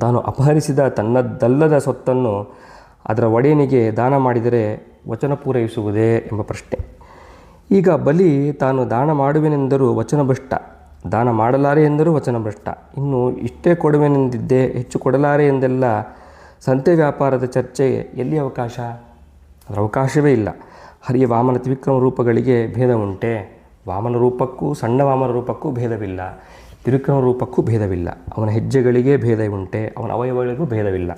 ತಾನು ಅಪಹರಿಸಿದ ತನ್ನದ್ದಲ್ಲದ ಸೊತ್ತನ್ನು ಅದರ ಒಡೆಯನಿಗೆ ದಾನ ಮಾಡಿದರೆ ವಚನ ಪೂರೈಸುವುದೇ ಎಂಬ ಪ್ರಶ್ನೆ. ಈಗ ಬಲಿ ತಾನು ದಾನ ಮಾಡುವೆನೆಂದರೂ ವಚನಭ್ರಷ್ಟ ದಾನ ಮಾಡಲಾರೆ ಎಂದರೂ ವಚನಭ್ರಷ್ಟ ಇನ್ನು ಇಷ್ಟೇ ಕೊಡುವೆನೆಂದಿದ್ದೆ ಹೆಚ್ಚು ಕೊಡಲಾರೆ ಎಂದೆಲ್ಲ ಸಂತೆ ವ್ಯಾಪಾರದ ಚರ್ಚೆ ಎಲ್ಲಿ ಅವಕಾಶ? ಅದರ ಅವಕಾಶವೇ ಇಲ್ಲ. ಹರಿಯ ವಾಮನ ತ್ರಿವಿಕ್ರಮ ರೂಪಗಳಿಗೆ ಭೇದ ಉಂಟೆ. ವಾಮನ ರೂಪಕ್ಕೂ ಸಣ್ಣ ವಾಮನ ರೂಪಕ್ಕೂ ಭೇದವಿಲ್ಲ. ತ್ರಿವಿಕ್ರಮ ರೂಪಕ್ಕೂ ಭೇದವಿಲ್ಲ. ಅವನ ಹೆಜ್ಜೆಗಳಿಗೆ ಭೇದ ಉಂಟೆ. ಅವನ ಅವಯವಗಳಿಗೂ ಭೇದವಿಲ್ಲ.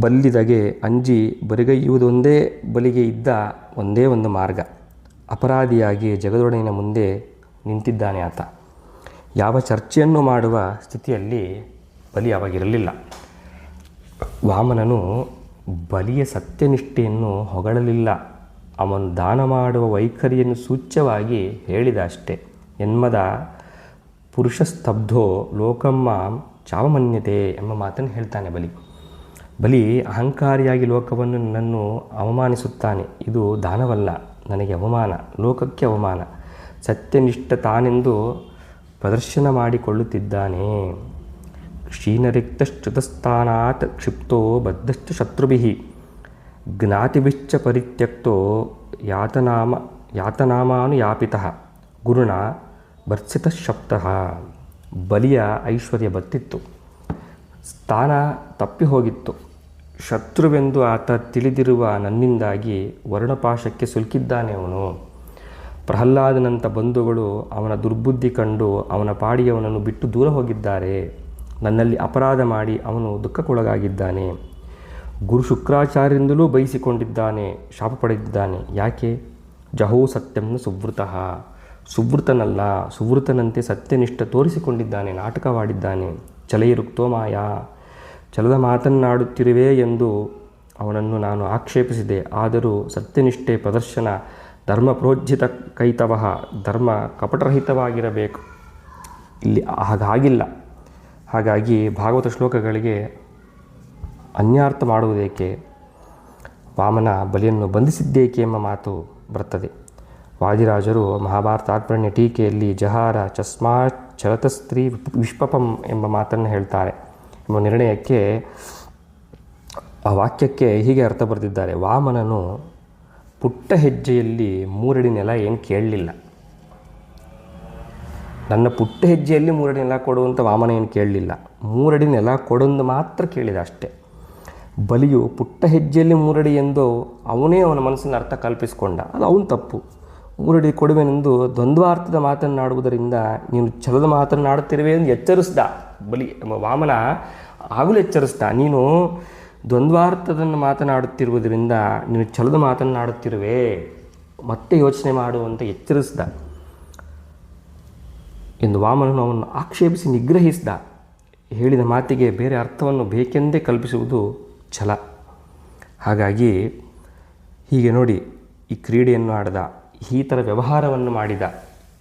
ಬಲ್ಲಿದಗೆ ಅಂಜಿ ಬರಿಗೈಯುವುದೊಂದೇ ಬಲಿಗೆ ಇದ್ದ ಒಂದೇ ಒಂದು ಮಾರ್ಗ. ಅಪರಾಧಿಯಾಗಿ ಜಗದೊಡನೆಯ ಮುಂದೆ ನಿಂತಿದ್ದಾನೆ ಆತ. ಯಾವ ಚರ್ಚೆಯನ್ನು ಮಾಡುವ ಸ್ಥಿತಿಯಲ್ಲಿ ಬಲಿ ಅವಾಗಿರಲಿಲ್ಲ ವಾಮನನು ಬಲಿಯ ಸತ್ಯನಿಷ್ಠೆಯನ್ನು ಹೊಗಳಲಿಲ್ಲ. ಅವನು ದಾನ ಮಾಡುವ ವೈಖರಿಯನ್ನು ಸೂಚ್ಯವಾಗಿ ಹೇಳಿದ ಅಷ್ಟೇ ಎನ್ಮದ ಪುರುಷ ಸ್ತಬ್ಧೋ ಲೋಕಮ್ಮ ಚಾವಮನ್ಯತೆ ಎಂಬ ಮಾತನ್ನು ಹೇಳ್ತಾನೆ ಬಲಿ. ಬಲಿ ಅಹಂಕಾರಿಯಾಗಿ ಲೋಕವನ್ನು ನನ್ನನ್ನು ಅವಮಾನಿಸುತ್ತಾನೆ. ಇದು ದಾನವಲ್ಲ, ನನಗೆ ಅವಮಾನ, ಲೋಕಕ್ಕೆ ಅವಮಾನ. ಸತ್ಯನಿಷ್ಠ ತಾನೆಂದು ಪ್ರದರ್ಶನ ಮಾಡಿಕೊಳ್ಳುತ್ತಿದ್ದಾನೆ. ಕ್ಷೀಣರಿಕ್ತಶ್ಚುತಸ್ಥಾನಾತ್ ಕ್ಷಿಪ್ತೋ ಬದ್ಧಶ್ಚ ಶತ್ರುಭಿ. ಜ್ಞಾತಿಭಿಶ್ಚ ಪರಿತ್ಯಕ್ತೋ ಯಾತನಾಮ, ಯಾತನಾಮಾನುಯಾಪಿತ. ಗುರುಣ ಭರ್ಸಿತ ಶಪ್ತಃ. ಬಲಿಯ ಐಶ್ವರ್ಯ ಬತ್ತಿತ್ತು ಸ್ಥಾನ ತಪ್ಪಿ ಹೋಗಿತ್ತು ಶತ್ರುವೆಂದು ಆತ ತಿಳಿದಿರುವ ನನ್ನಿಂದಾಗಿ ವರ್ಣಪಾಶಕ್ಕೆ ಸುಲ್ಕಿದ್ದಾನೆ ಅವನು. ಪ್ರಹ್ಲಾದನಂಥ ಬಂಧುಗಳು ಅವನ ದುರ್ಬುದ್ಧಿ ಕಂಡು ಅವನ ಪಾಡಿಯವನನ್ನು ಬಿಟ್ಟು ದೂರ ಹೋಗಿದ್ದಾರೆ. ನನ್ನಲ್ಲಿ ಅಪರಾಧ ಮಾಡಿ ಅವನು ದುಃಖಕ್ಕೊಳಗಾಗಿದ್ದಾನೆ. ಗುರು ಶುಕ್ರಾಚಾರ್ಯರಿಂದಲೂ ಬಯಸಿಕೊಂಡಿದ್ದಾನೆ, ಶಾಪ ಪಡೆದಿದ್ದಾನೆ. ಯಾಕೆ? ಜಹೋ ಸತ್ಯಂನ ಸುವೃತಃ. ಸುವೃತನಲ್ಲ, ಸುವೃತನಂತೆ ಸತ್ಯನಿಷ್ಠ ತೋರಿಸಿಕೊಂಡಿದ್ದಾನೆ, ನಾಟಕವಾಡಿದ್ದಾನೆ. ಚಲೈರುಕ್ತೋ ಮಾಯಾ. ಛಲದ ಮಾತನ್ನಾಡುತ್ತಿರುವೆ ಎಂದು ಅವನನ್ನು ನಾನು ಆಕ್ಷೇಪಿಸಿದೆ. ಆದರೂ ಸತ್ಯನಿಷ್ಠೆ ಪ್ರದರ್ಶನ, ಧರ್ಮ ಪ್ರೋಜ್ಜಿತ ಕೈತವಹ, ಧರ್ಮ ಕಪಟರಹಿತವಾಗಿರಬೇಕು. ಇಲ್ಲಿ ಹಾಗಾಗಿಲ್ಲ. ಹಾಗಾಗಿ ಭಾಗವತ ಶ್ಲೋಕಗಳಿಗೆ ಅನ್ಯಾರ್ಥ ಮಾಡುವುದೇಕೆ? ವಾಮನ ಬಲಿಯನ್ನು ಬಂಧಿಸಿದ್ದೇಕೆ ಎಂಬ ಮಾತು ಬರುತ್ತದೆ. ವಾದಿರಾಜರು ಮಹಾಭಾರತ ಆತ್ಮಣ್ಯ ಟೀಕೆಯಲ್ಲಿ ಜಹಾರ ಚಸ್ಮಾ ಚಲತಸ್ತ್ರೀ ವಿಷ್ಪಪಂ ಎಂಬ ಮಾತನ್ನು ಹೇಳ್ತಾರೆ. ನಿರ್ಣಯಕ್ಕೆ, ಆ ವಾಕ್ಯಕ್ಕೆ ಹೀಗೆ ಅರ್ಥ ಬರೆದಿದ್ದಾರೆ ವಾಮನನು ಪುಟ್ಟ ಹೆಜ್ಜೆಯಲ್ಲಿ ಮೂರಡಿ ನೆಲ ಏನು ಕೇಳಲಿಲ್ಲ. ನನ್ನ ಪುಟ್ಟ ಹೆಜ್ಜೆಯಲ್ಲಿ ಮೂರಡಿ ನೆಲ ಕೊಡುವಂಥ ವಾಮನ ಏನು ಕೇಳಲಿಲ್ಲ. ಮೂರಡಿ ನೆಲ ಕೊಡೊಂದು ಮಾತ್ರ ಕೇಳಿದ ಅಷ್ಟೇ. ಬಲಿಯು ಪುಟ್ಟ ಹೆಜ್ಜೆಯಲ್ಲಿ ಮೂರಡಿ ಎಂದು ಅವನೇ ಅವನ ಮನಸ್ಸಿನ ಅರ್ಥ ಕಲ್ಪಿಸಿಕೊಂಡ. ಅದು ಅವನು ತಪ್ಪು. ಮೂರಡಿ ಕೊಡುವೆನೆಂದು ದ್ವಂದ್ವಾರ್ಥದ ಮಾತನ್ನಾಡುವುದರಿಂದ ನೀನು ಛಲದ ಮಾತನ್ನಾಡುತ್ತಿರುವೆ ಎಂದು ಎಚ್ಚರಿಸ್ದ. ಬಲಿ ವಾಮನ ಆಗಲೂ ಎಚ್ಚರಿಸ್ತಾ, ನೀನು ದ್ವಂದ್ವಾರ್ಥದನ್ನು ಮಾತನಾಡುತ್ತಿರುವುದರಿಂದ ನೀನು ಛಲದ ಮಾತನಾಡುತ್ತಿರುವೆ ಮತ್ತೆ ಯೋಚನೆ ಮಾಡುವಂತ ಎಚ್ಚರಿಸ್ದ. ಎಂದು ವಾಮನನು ಅವನು ಆಕ್ಷೇಪಿಸಿ ನಿಗ್ರಹಿಸಿದ. ಹೇಳಿದ ಮಾತಿಗೆ ಬೇರೆ ಅರ್ಥವನ್ನು ಬೇಕೆಂದೇ ಕಲ್ಪಿಸುವುದು ಛಲ. ಹಾಗಾಗಿ ಹೀಗೆ ನೋಡಿ ಈ ಕ್ರೀಡೆಯನ್ನು ಆಡಿದ, ಈ ಥರ ವ್ಯವಹಾರವನ್ನು ಮಾಡಿದ,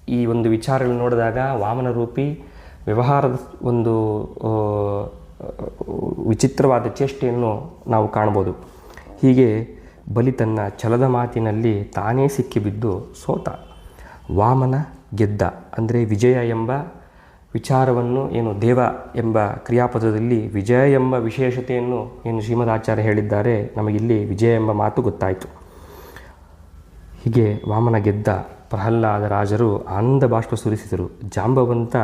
ಈ ಒಂದು ವಿಚಾರಗಳನ್ನು ನೋಡಿದಾಗ ವಾಮನ ರೂಪಿ ವ್ಯವಹಾರದ ಒಂದು ವಿಚಿತ್ರವಾದ ಚೇಷ್ಟೆಯನ್ನು ನಾವು ಕಾಣ್ಬೋದು ಹೀಗೆ ಬಲಿ ತನ್ನ ಛಲದ ಮಾತಿನಲ್ಲಿ ತಾನೇ ಸಿಕ್ಕಿಬಿದ್ದು ಸೋತ. ವಾಮನ ಗೆದ್ದ, ಅಂದರೆ ವಿಜಯ ಎಂಬ ವಿಚಾರವನ್ನು ಏನು ದೇವ ಎಂಬ ಕ್ರಿಯಾಪದದಲ್ಲಿ ವಿಜಯ ಎಂಬ ವಿಶೇಷತೆಯನ್ನು ಏನು ಶ್ರೀಮದ್ ಆಚಾರ್ಯ ಹೇಳಿದ್ದಾರೆ, ನಮಗಿಲ್ಲಿ ವಿಜಯ ಎಂಬ ಮಾತು ಗೊತ್ತಾಯಿತು. ಹೀಗೆ ವಾಮನ ಗೆದ್ದ ಪ್ರಹ್ಲಾದ ರಾಜರು ಆನಂದ ಬಾಷ್ಪ ಸುರಿಸಿದರು. ಜಾಂಬವಂತ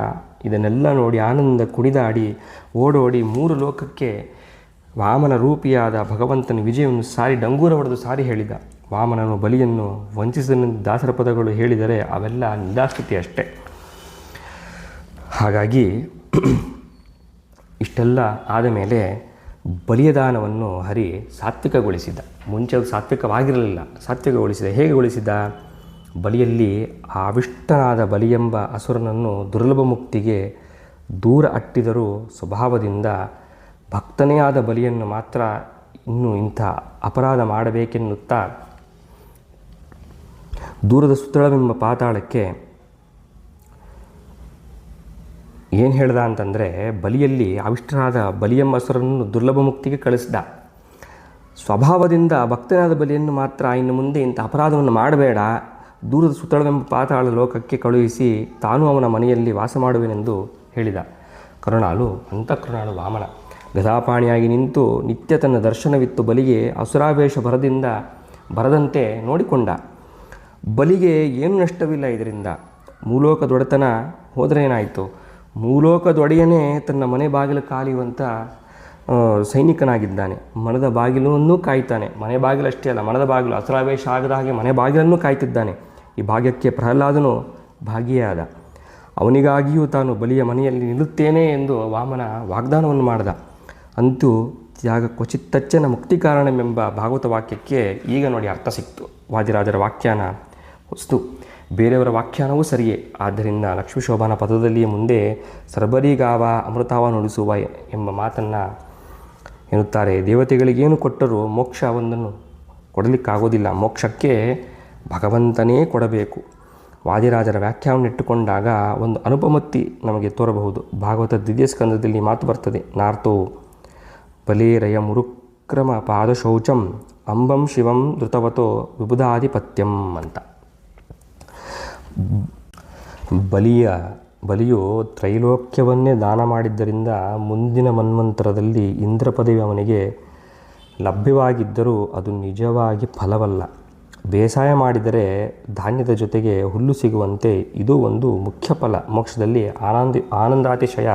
ಇದನ್ನೆಲ್ಲ ನೋಡಿ ಆನಂದ ಕುಣಿದಾಡಿ ಓಡೋಡಿ ಮೂರು ಲೋಕಕ್ಕೆ ವಾಮನ ರೂಪಿಯಾದ ಭಗವಂತನ ವಿಜಯವನ್ನು ಸಾರಿ ಡಂಗೂರ ಹೊಡೆದು ಸಾರಿ ಹೇಳಿದ. ವಾಮನನು ಬಲಿಯನ್ನು ವಂಚಿಸಿದ ದಾಸರ ಪದಗಳು ಹೇಳಿದರೆ ಅವೆಲ್ಲ ನಿರಾಸ್ತುತಿ ಅಷ್ಟೇ. ಹಾಗಾಗಿ ಇಷ್ಟೆಲ್ಲ ಆದ ಮೇಲೆ ಬಲಿಯದಾನವನ್ನು ಹರಿ ಸಾತ್ವಿಕಗೊಳಿಸಿದ. ಮುಂಚೆ ಅದು ಸಾತ್ವಿಕವಾಗಿರಲಿಲ್ಲ. ಸಾತ್ವಿಕಗೊಳಿಸಿದ ಹೇಗೆ ಗೊಳಿಸಿದ? ಬಲಿಯಲ್ಲಿ ಆವಿಷ್ಟನಾದ ಬಲಿಯೆಂಬ ಅಸುರನನ್ನು ದುರ್ಲಭ ಮುಕ್ತಿಗೆ ದೂರ ಅಟ್ಟಿದರೂ ಸ್ವಭಾವದಿಂದ ಭಕ್ತನೇ ಆದ ಬಲಿಯನ್ನು ಮಾತ್ರ ಇನ್ನೂ ಇಂಥ ಅಪರಾಧ ಮಾಡಬೇಕೆನ್ನುತ್ತಾ ದೂರದ ಸುತ್ತಳವೆಂಬ ಪಾತಾಳಕ್ಕೆ ಏನು ಹೇಳ್ದ ಅಂತಂದರೆ ಬಲಿಯಲ್ಲಿ ಅವಿಷ್ಟನಾದ ಬಲಿಯೆಂಬ ಅಸುರನನ್ನು ದುರ್ಲಭ ಮುಕ್ತಿಗೆ ಕಳಿಸ್ದ. ಸ್ವಭಾವದಿಂದ ಭಕ್ತನಾದ ಬಲಿಯನ್ನು ಮಾತ್ರ ಇನ್ನು ಮುಂದೆ ಇಂಥ ಅಪರಾಧವನ್ನು ಮಾಡಬೇಡ. ದೂರದ ಸುತ್ತಳವೆಂಬ ಪಾತಾಳ ಲೋಕಕ್ಕೆ ಕಳುಹಿಸಿ ತಾನು ಅವನ ಮನೆಯಲ್ಲಿ ವಾಸ ಮಾಡುವೆನೆಂದು ಹೇಳಿದ. ಕರುಣಾಳು ಅಂತಃಕರುಣಾಳು ವಾಮನ. ಗದಾಪಾಣಿಯಾಗಿ ನಿಂತು ನಿತ್ಯ ತನ್ನ ದರ್ಶನವಿತ್ತು. ಬಲಿಗೆ ಅಸುರಾವೇಶ ಬರದಿಂದ ಬರದಂತೆ ನೋಡಿಕೊಂಡ. ಬಲಿಗೆ ಏನು ನಷ್ಟವಿಲ್ಲ ಇದರಿಂದ. ಮೂಲೋಕದೊಡೆತನ ಹೋದರೆ ಏನಾಯಿತು ಮೂಲೋಕದೊಡೆಯನೇ ತನ್ನ ಮನೆ ಬಾಗಿಲು ಕಾಲಿಯುವಂಥ ಸೈನಿಕನಾಗಿದ್ದಾನೆ. ಮನದ ಬಾಗಿಲನ್ನು ಕಾಯ್ತಾನೆ. ಮನೆ ಬಾಗಿಲಷ್ಟೇ ಅಲ್ಲ, ಮನದ ಬಾಗಿಲು. ಅಸುರಾವೇಶ ಆಗದ ಹಾಗೆ ಮನೆ ಬಾಗಿಲನ್ನು ಕಾಯ್ತಿದ್ದಾನೆ. ಈ ಭಾಗ್ಯಕ್ಕೆ ಪ್ರಹ್ಲಾದನು ಭಾಗಿಯಾದ. ಅವನಿಗಾಗಿಯೂ ತಾನು ಬಲಿಯ ಮನೆಯಲ್ಲಿ ನಿಲ್ಲುತ್ತೇನೆ ಎಂದು ವಾಮನ ವಾಗ್ದಾನವನ್ನು ಮಾಡಿದ. ಅಂತೂ ತ್ಯಾಗ ಕ್ವಚಿತ್ತಚ್ಚನ ಮುಕ್ತಿ ಕಾರಣವೆಂಬ ಭಾಗವತ ವಾಕ್ಯಕ್ಕೆ ಈಗ ನೋಡಿ ಅರ್ಥ ಸಿಕ್ತು. ವಾದಿರಾಜರ ವ್ಯಾಖ್ಯಾನ ವಸ್ತು. ಬೇರೆಯವರ ವ್ಯಾಖ್ಯಾನವೂ ಸರಿಯೇ. ಆದ್ದರಿಂದ ಲಕ್ಷ್ಮೀ ಶೋಭಾನ ಪದದಲ್ಲಿ ಮುಂದೆ ಸರ್ಬರಿಗಾವ ಅಮೃತಾವ ನುಡಿಸುವ ಎಂಬ ಮಾತನ್ನು ಎನ್ನುತ್ತಾರೆ. ದೇವತೆಗಳಿಗೇನು ಕೊಟ್ಟರೂ ಮೋಕ್ಷ ಒಂದನ್ನು ಕೊಡಲಿಕ್ಕಾಗೋದಿಲ್ಲ. ಮೋಕ್ಷಕ್ಕೆ ಭಗವಂತನೇ ಕೊಡಬೇಕು. ವಾದಿರಾಜರ ವ್ಯಾಖ್ಯಾನ ಇಟ್ಟುಕೊಂಡಾಗ ಒಂದು ಅನುಪಮತ್ತಿ ನಮಗೆ ತೋರಬಹುದು. ಭಾಗವತ ದ್ವಿತೀಯ ಸ್ಕಂದದಲ್ಲಿ ಮಾತು ಬರ್ತದೆ. ನಾರ್ತೋ ಬಲೇರಯ ಮುರುಕ್ರಮ ಪಾದಶೌಚಂ ಅಂಬಂ ಶಿವಂ ಧೃತವತೋ ವಿಬುಧಾಧಿಪತ್ಯಂ ಅಂತ. ಬಲಿಯ ಬಲಿಯು ತ್ರೈಲೋಕ್ಯವನ್ನೇ ದಾನ ಮಾಡಿದ್ದರಿಂದ ಮುಂದಿನ ಮನ್ವಂತರದಲ್ಲಿ ಇಂದ್ರ ಪದವಿ ಅವನಿಗೆ ಲಭ್ಯವಾಗಿದ್ದರೂ ಅದು ನಿಜವಾಗಿ ಫಲವಲ್ಲ. ಬೇಸಾಯ ಮಾಡಿದರೆ ಧಾನ್ಯದ ಜೊತೆಗೆ ಹುಲ್ಲು ಸಿಗುವಂತೆ ಇದು ಒಂದು ಮುಖ್ಯ ಫಲ. ಮೋಕ್ಷದಲ್ಲಿ ಆನಂದಿ, ಆನಂದಾತಿಶಯ.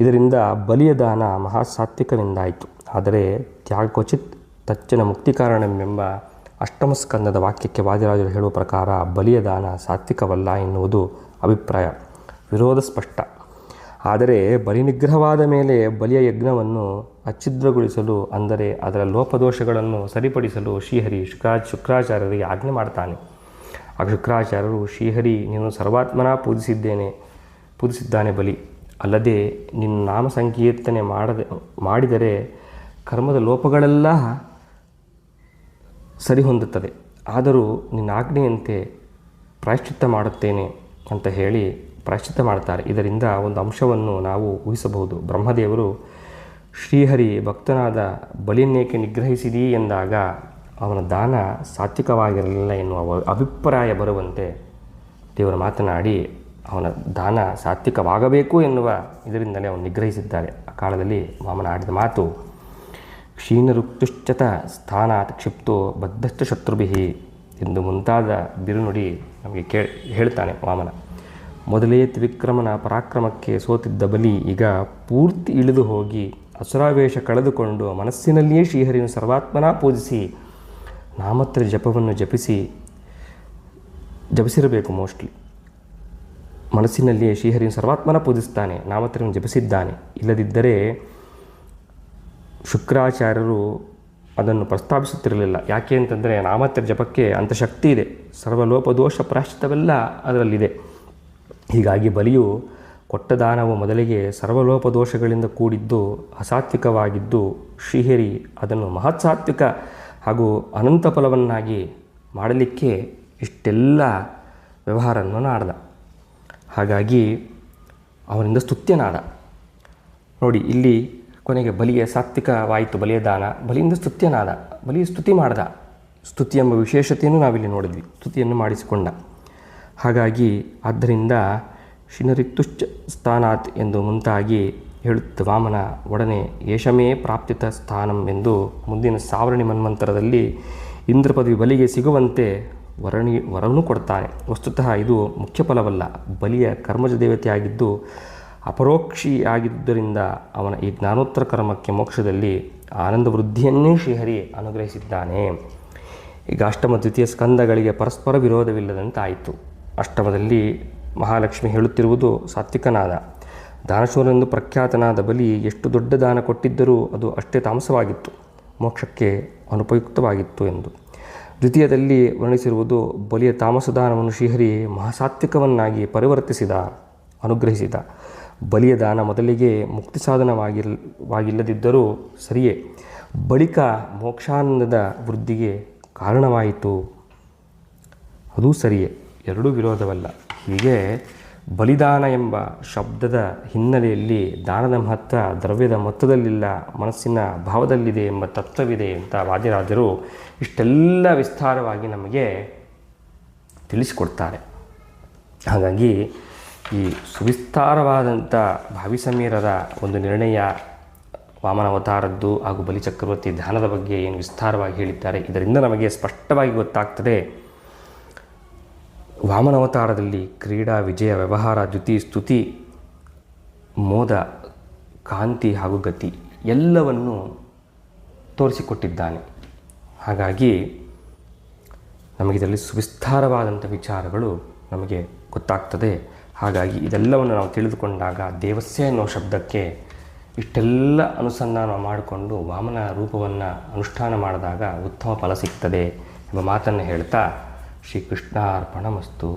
ಇದರಿಂದ ಬಲಿಯ ದಾನ ಮಹಾಸಾತ್ವಿಕವೆಂದಾಯಿತು. ಆದರೆ ತ್ಯಾಗ ಕ್ವಚಿತ್ ತಚ್ಚನ ಮುಕ್ತಿ ಕಾರಣವೆಂಬ ಅಷ್ಟಮ ಸ್ಕಂದದ ವಾಕ್ಯಕ್ಕೆ ವಾದಿರಾಜರು ಹೇಳುವ ಪ್ರಕಾರ ಬಲಿಯ ದಾನ ಸಾತ್ವಿಕವಲ್ಲ ಎನ್ನುವುದು ಅಭಿಪ್ರಾಯ. ವಿರೋಧ ಸ್ಪಷ್ಟ. ಆದರೆ ಬಲಿ ನಿಗ್ರಹವಾದ ಮೇಲೆ ಬಲಿಯ ಯಜ್ಞವನ್ನು ಅಚ್ಛಿದ್ರಗೊಳಿಸಲು, ಅಂದರೆ ಅದರ ಲೋಪದೋಷಗಳನ್ನು ಸರಿಪಡಿಸಲು ಶ್ರೀಹರಿ ಶುಕ್ರಾ, ಶುಕ್ರಾಚಾರ್ಯರಿಗೆ ಆಜ್ಞೆ ಮಾಡ್ತಾನೆ. ಆಗ ಶುಕ್ರಾಚಾರ್ಯರು, ಶ್ರೀಹರಿ, ನೀನು ಸರ್ವಾತ್ಮನ ಪೂಜಿಸಿದ್ದೇನೆ, ಪೂಜಿಸಿದ್ದಾನೆ ಬಲಿ. ಅಲ್ಲದೆ ನಿನ್ನ ನಾಮ ಸಂಕೀರ್ತನೆ ಮಾಡದೆ, ಮಾಡಿದರೆ ಕರ್ಮದ ಲೋಪಗಳೆಲ್ಲ ಸರಿಹೊಂದುತ್ತದೆ ಆದರೂ ನಿನ್ನ ಆಜ್ಞೆಯಂತೆ ಪ್ರಾಯಶ್ಚಿತ್ತ ಮಾಡುತ್ತೇನೆ, ಅಂತ ಹೇಳಿ ಪ್ರಾಯಶ್ಚಿತ್ತ ಮಾಡ್ತಾರೆ. ಇದರಿಂದ ಒಂದು ಅಂಶವನ್ನು ನಾವು ಊಹಿಸಬಹುದು. ಬ್ರಹ್ಮದೇವರು ಶ್ರೀಹರಿ ಭಕ್ತನಾದ ಬಲಿನೇಕೆ ನಿಗ್ರಹಿಸಿದಿ ಎಂದಾಗ ಅವನ ದಾನ ಸಾತ್ವಿಕವಾಗಿರಲಿಲ್ಲ ಎನ್ನುವ ಅಭಿಪ್ರಾಯ ಬರುವಂತೆ ದೇವರು ಮಾತನಾಡಿ ಅವನ ದಾನ ಸಾತ್ವಿಕವಾಗಬೇಕು ಎನ್ನುವ ಇದರಿಂದಲೇ ಅವನು ನಿಗ್ರಹಿಸಿದ್ದಾರೆ. ಆ ಕಾಲದಲ್ಲಿ ವಾಮನ ಆಡಿದ ಮಾತು, ಕ್ಷೀಣರುಕ್ತುಶ್ಚತ ಸ್ಥಾನಾತ್ ಕ್ಷಿಪ್ತೋ ಬದ್ಧಶ್ಚ ಶತ್ರುಭಿ ಎಂದು ಮುಂತಾದ ಬಿರುನುಡಿ ನಮಗೆ ಕೇಳ್, ಹೇಳ್ತಾನೆ ವಾಮನ. ಮೊದಲೇ ತ್ರಿವಿಕ್ರಮನ ಪರಾಕ್ರಮಕ್ಕೆ ಸೋತಿದ್ದ ಬಲಿ ಈಗ ಪೂರ್ತಿ ಇಳಿದು ಹೋಗಿ ಅಸುರಾವೇಶ ಕಳೆದುಕೊಂಡು ಮನಸ್ಸಿನಲ್ಲಿಯೇ ಶ್ರೀಹರಿಯನ್ನು ಸರ್ವಾತ್ಮನ ಪೂಜಿಸಿ ನಾಮತ್ರ ಜಪವನ್ನು ಜಪಿಸಿ ಜಪಿಸಿರಬೇಕು ಮೋಸ್ಟ್ಲಿ. ಮನಸ್ಸಿನಲ್ಲಿಯೇ ಶ್ರೀಹರಿಯನ್ನು ಸರ್ವಾತ್ಮನ ಪೂಜಿಸ್ತಾನೆ, ನಾಮತ್ರವನ್ನು ಜಪಿಸಿದ್ದಾನೆ. ಇಲ್ಲದಿದ್ದರೆ ಶುಕ್ರಾಚಾರ್ಯರು ಅದನ್ನು ಪ್ರಸ್ತಾಪಿಸುತ್ತಿರಲಿಲ್ಲ. ಯಾಕೆ ಅಂತಂದರೆ ನಾಮತ್ರ ಜಪಕ್ಕೆ ಅಂಥ ಶಕ್ತಿ ಇದೆ ಸರ್ವಲೋಪದೋಷ ಪ್ರಾಶ್ಚಿತವೆಲ್ಲ ಅದರಲ್ಲಿದೆ. ಹೀಗಾಗಿ ಬಲಿಯು ಕೊಟ್ಟ ದಾನವು ಮೊದಲಿಗೆ ಸರ್ವಲೋಪದೋಷಗಳಿಂದ ಕೂಡಿದ್ದು ಅಸಾತ್ವಿಕವಾಗಿದ್ದು ಶ್ರೀಹರಿ ಅದನ್ನು ಮಹತ್ಸಾತ್ವಿಕ ಹಾಗೂ ಅನಂತ ಫಲವನ್ನಾಗಿ ಮಾಡಲಿಕ್ಕೆ ಇಷ್ಟೆಲ್ಲ ವ್ಯವಹಾರವನ್ನು ನಾಡ್ದ. ಹಾಗಾಗಿ ಅವನಿಂದ ಸ್ತುತ್ಯನಾದ ನೋಡಿ. ಇಲ್ಲಿ ಕೊನೆಗೆ ಬಲಿಯ ಸಾತ್ವಿಕವಾಯಿತು, ಬಲಿಯ ದಾನ. ಬಲಿಯಿಂದ ಸ್ತುತ್ಯನಾದ ಬಲಿ ಸ್ತುತಿ ಮಾಡ್ದ. ಸ್ತುತಿ ಎಂಬ ವಿಶೇಷತೆಯನ್ನು ನಾವಿಲ್ಲಿ ನೋಡಿದ್ವಿ. ಸ್ತುತಿಯನ್ನು ಮಾಡಿಸಿಕೊಂಡ. ಹಾಗಾಗಿ ಆದ್ದರಿಂದ ಶಿನರಿತುಶ್ಚ ಸ್ಥಾನಾತ್ ಎಂದು ಮುಂತಾಗಿ ಹೇಳುತ್ತ ವಾಮನ ಒಡನೆ ಯಶಮೇ ಪ್ರಾಪ್ತಿತ ಸ್ಥಾನಂ ಎಂದು ಮುಂದಿನ ಸಾವರಣಿ ಮನ್ವಂತರದಲ್ಲಿ ಇಂದ್ರಪದವಿ ಬಲಿಗೆ ಸಿಗುವಂತೆ ವರಣಿ ವರವನ್ನು ಕೊಡ್ತಾನೆ. ವಸ್ತುತಃ ಇದು ಮುಖ್ಯ ಫಲವಲ್ಲ. ಬಲಿಯ ಕರ್ಮಜ ದೇವತೆಯಾಗಿದ್ದು ಅಪರೋಕ್ಷಿಯಾಗಿದ್ದರಿಂದ ಅವನ ಈ ಜ್ಞಾನೋತ್ತರ ಕರ್ಮಕ್ಕೆ ಮೋಕ್ಷದಲ್ಲಿ ಆನಂದ ವೃದ್ಧಿಯನ್ನೇ ಶ್ರೀಹರಿ ಅನುಗ್ರಹಿಸಿದ್ದಾನೆ. ಈಗ ಅಷ್ಟಮ ದ್ವಿತೀಯ ಸ್ಕಂದಗಳಿಗೆ ಪರಸ್ಪರ ವಿರೋಧವಿಲ್ಲದಂತಾಯಿತು. ಅಷ್ಟಮದಲ್ಲಿ ಮಹಾಲಕ್ಷ್ಮಿ ಹೇಳುತ್ತಿರುವುದು ಸಾತ್ವಿಕನಾದ. ದಾನಶೂರನೆಂದು ಪ್ರಖ್ಯಾತನಾದ ಬಲಿ ಎಷ್ಟು ದೊಡ್ಡ ದಾನ ಕೊಟ್ಟಿದ್ದರೂ ಅದು ಅಷ್ಟೇ ತಾಮಸವಾಗಿತ್ತು. ಮೋಕ್ಷಕ್ಕೆ ಅನುಪಯುಕ್ತವಾಗಿತ್ತು ಎಂದು. ದ್ವಿತೀಯದಲ್ಲಿ ವರ್ಣಿಸಿರುವುದು ಬಲಿಯ ತಾಮಸ ದಾನವನ್ನು ಶ್ರೀಹರಿ ಮಹಾಸಾತ್ವಿಕವನ್ನಾಗಿ ಪರಿವರ್ತಿಸಿದ, ಅನುಗ್ರಹಿಸಿದ. ಬಲಿಯ ದಾನ ಮೊದಲಿಗೆ ಮುಕ್ತಿ ಸಾಧನವಾಗಿಲ್ ವಾಗಿಲ್ಲದಿದ್ದರೂ ಸರಿಯೇ. ಬಳಿಕ ಮೋಕ್ಷಾನಂದದ ವೃದ್ಧಿಗೆ ಕಾರಣವಾಯಿತು. ಅದೂ ಸರಿಯೇ. ಎರಡೂ ವಿರೋಧವಲ್ಲ. ಹೀಗೆ ಬಲಿದಾನ ಎಂಬ ಶಬ್ದದ ಹಿನ್ನೆಲೆಯಲ್ಲಿ ದಾನದ ಮಹತ್ವ ದ್ರವ್ಯದ ಮೊತ್ತದಲ್ಲಿಲ್ಲ, ಮನಸ್ಸಿನ ಭಾವದಲ್ಲಿದೆ ಎಂಬ ತತ್ವವಿದೆ ಅಂತ ವಾದಿರಾಜರು ಇಷ್ಟೆಲ್ಲ ವಿಸ್ತಾರವಾಗಿ ನಮಗೆ ತಿಳಿಸಿಕೊಡ್ತಾರೆ. ಹಾಗಾಗಿ ಈ ಸುವಿಸ್ತಾರವಾದಂಥ ಭಾವಿ ಸಮೀರದ ಒಂದು ನಿರ್ಣಯ ವಾಮನ ಅವತಾರದ್ದು ಹಾಗೂ ಬಲಿಚಕ್ರವರ್ತಿ ಧ್ಯಾನದ ಬಗ್ಗೆ ಏನು ವಿಸ್ತಾರವಾಗಿ ಹೇಳಿದ್ದಾರೆ, ಇದರಿಂದ ನಮಗೆ ಸ್ಪಷ್ಟವಾಗಿ ಗೊತ್ತಾಗ್ತದೆ ವಾಮನ ಅವತಾರದಲ್ಲಿ ಕ್ರೀಡಾ ವಿಜಯ ವ್ಯವಹಾರ, ದ್ಯುತಿ, ಸ್ತುತಿ, ಮೋದ, ಕಾಂತಿ ಹಾಗೂ ಗತಿ ಎಲ್ಲವನ್ನು ತೋರಿಸಿಕೊಟ್ಟಿದ್ದಾನೆ. ಹಾಗಾಗಿ ನಮಗಿದರಲ್ಲಿ ಸುವಿಸ್ತಾರವಾದಂಥ ವಿಚಾರಗಳು ನಮಗೆ ಗೊತ್ತಾಗ್ತದೆ. ಹಾಗಾಗಿ ಇದೆಲ್ಲವನ್ನು ನಾವು ತಿಳಿದುಕೊಂಡಾಗ ದೇವಸ್ಯ ಅನ್ನೋ ಶಬ್ದಕ್ಕೆ ಇಷ್ಟೆಲ್ಲ ಅನುಸಂಧಾನ ಮಾಡಿಕೊಂಡು ವಾಮನ ರೂಪವನ್ನು ಅನುಷ್ಠಾನ ಮಾಡಿದಾಗ ಉತ್ತಮ ಫಲ ಸಿಗ್ತದೆ ಎಂಬ ಮಾತನ್ನು ಹೇಳ್ತಾ ಶ್ರೀಕೃಷ್ಣಾರ್ಪಣಮಸ್ತು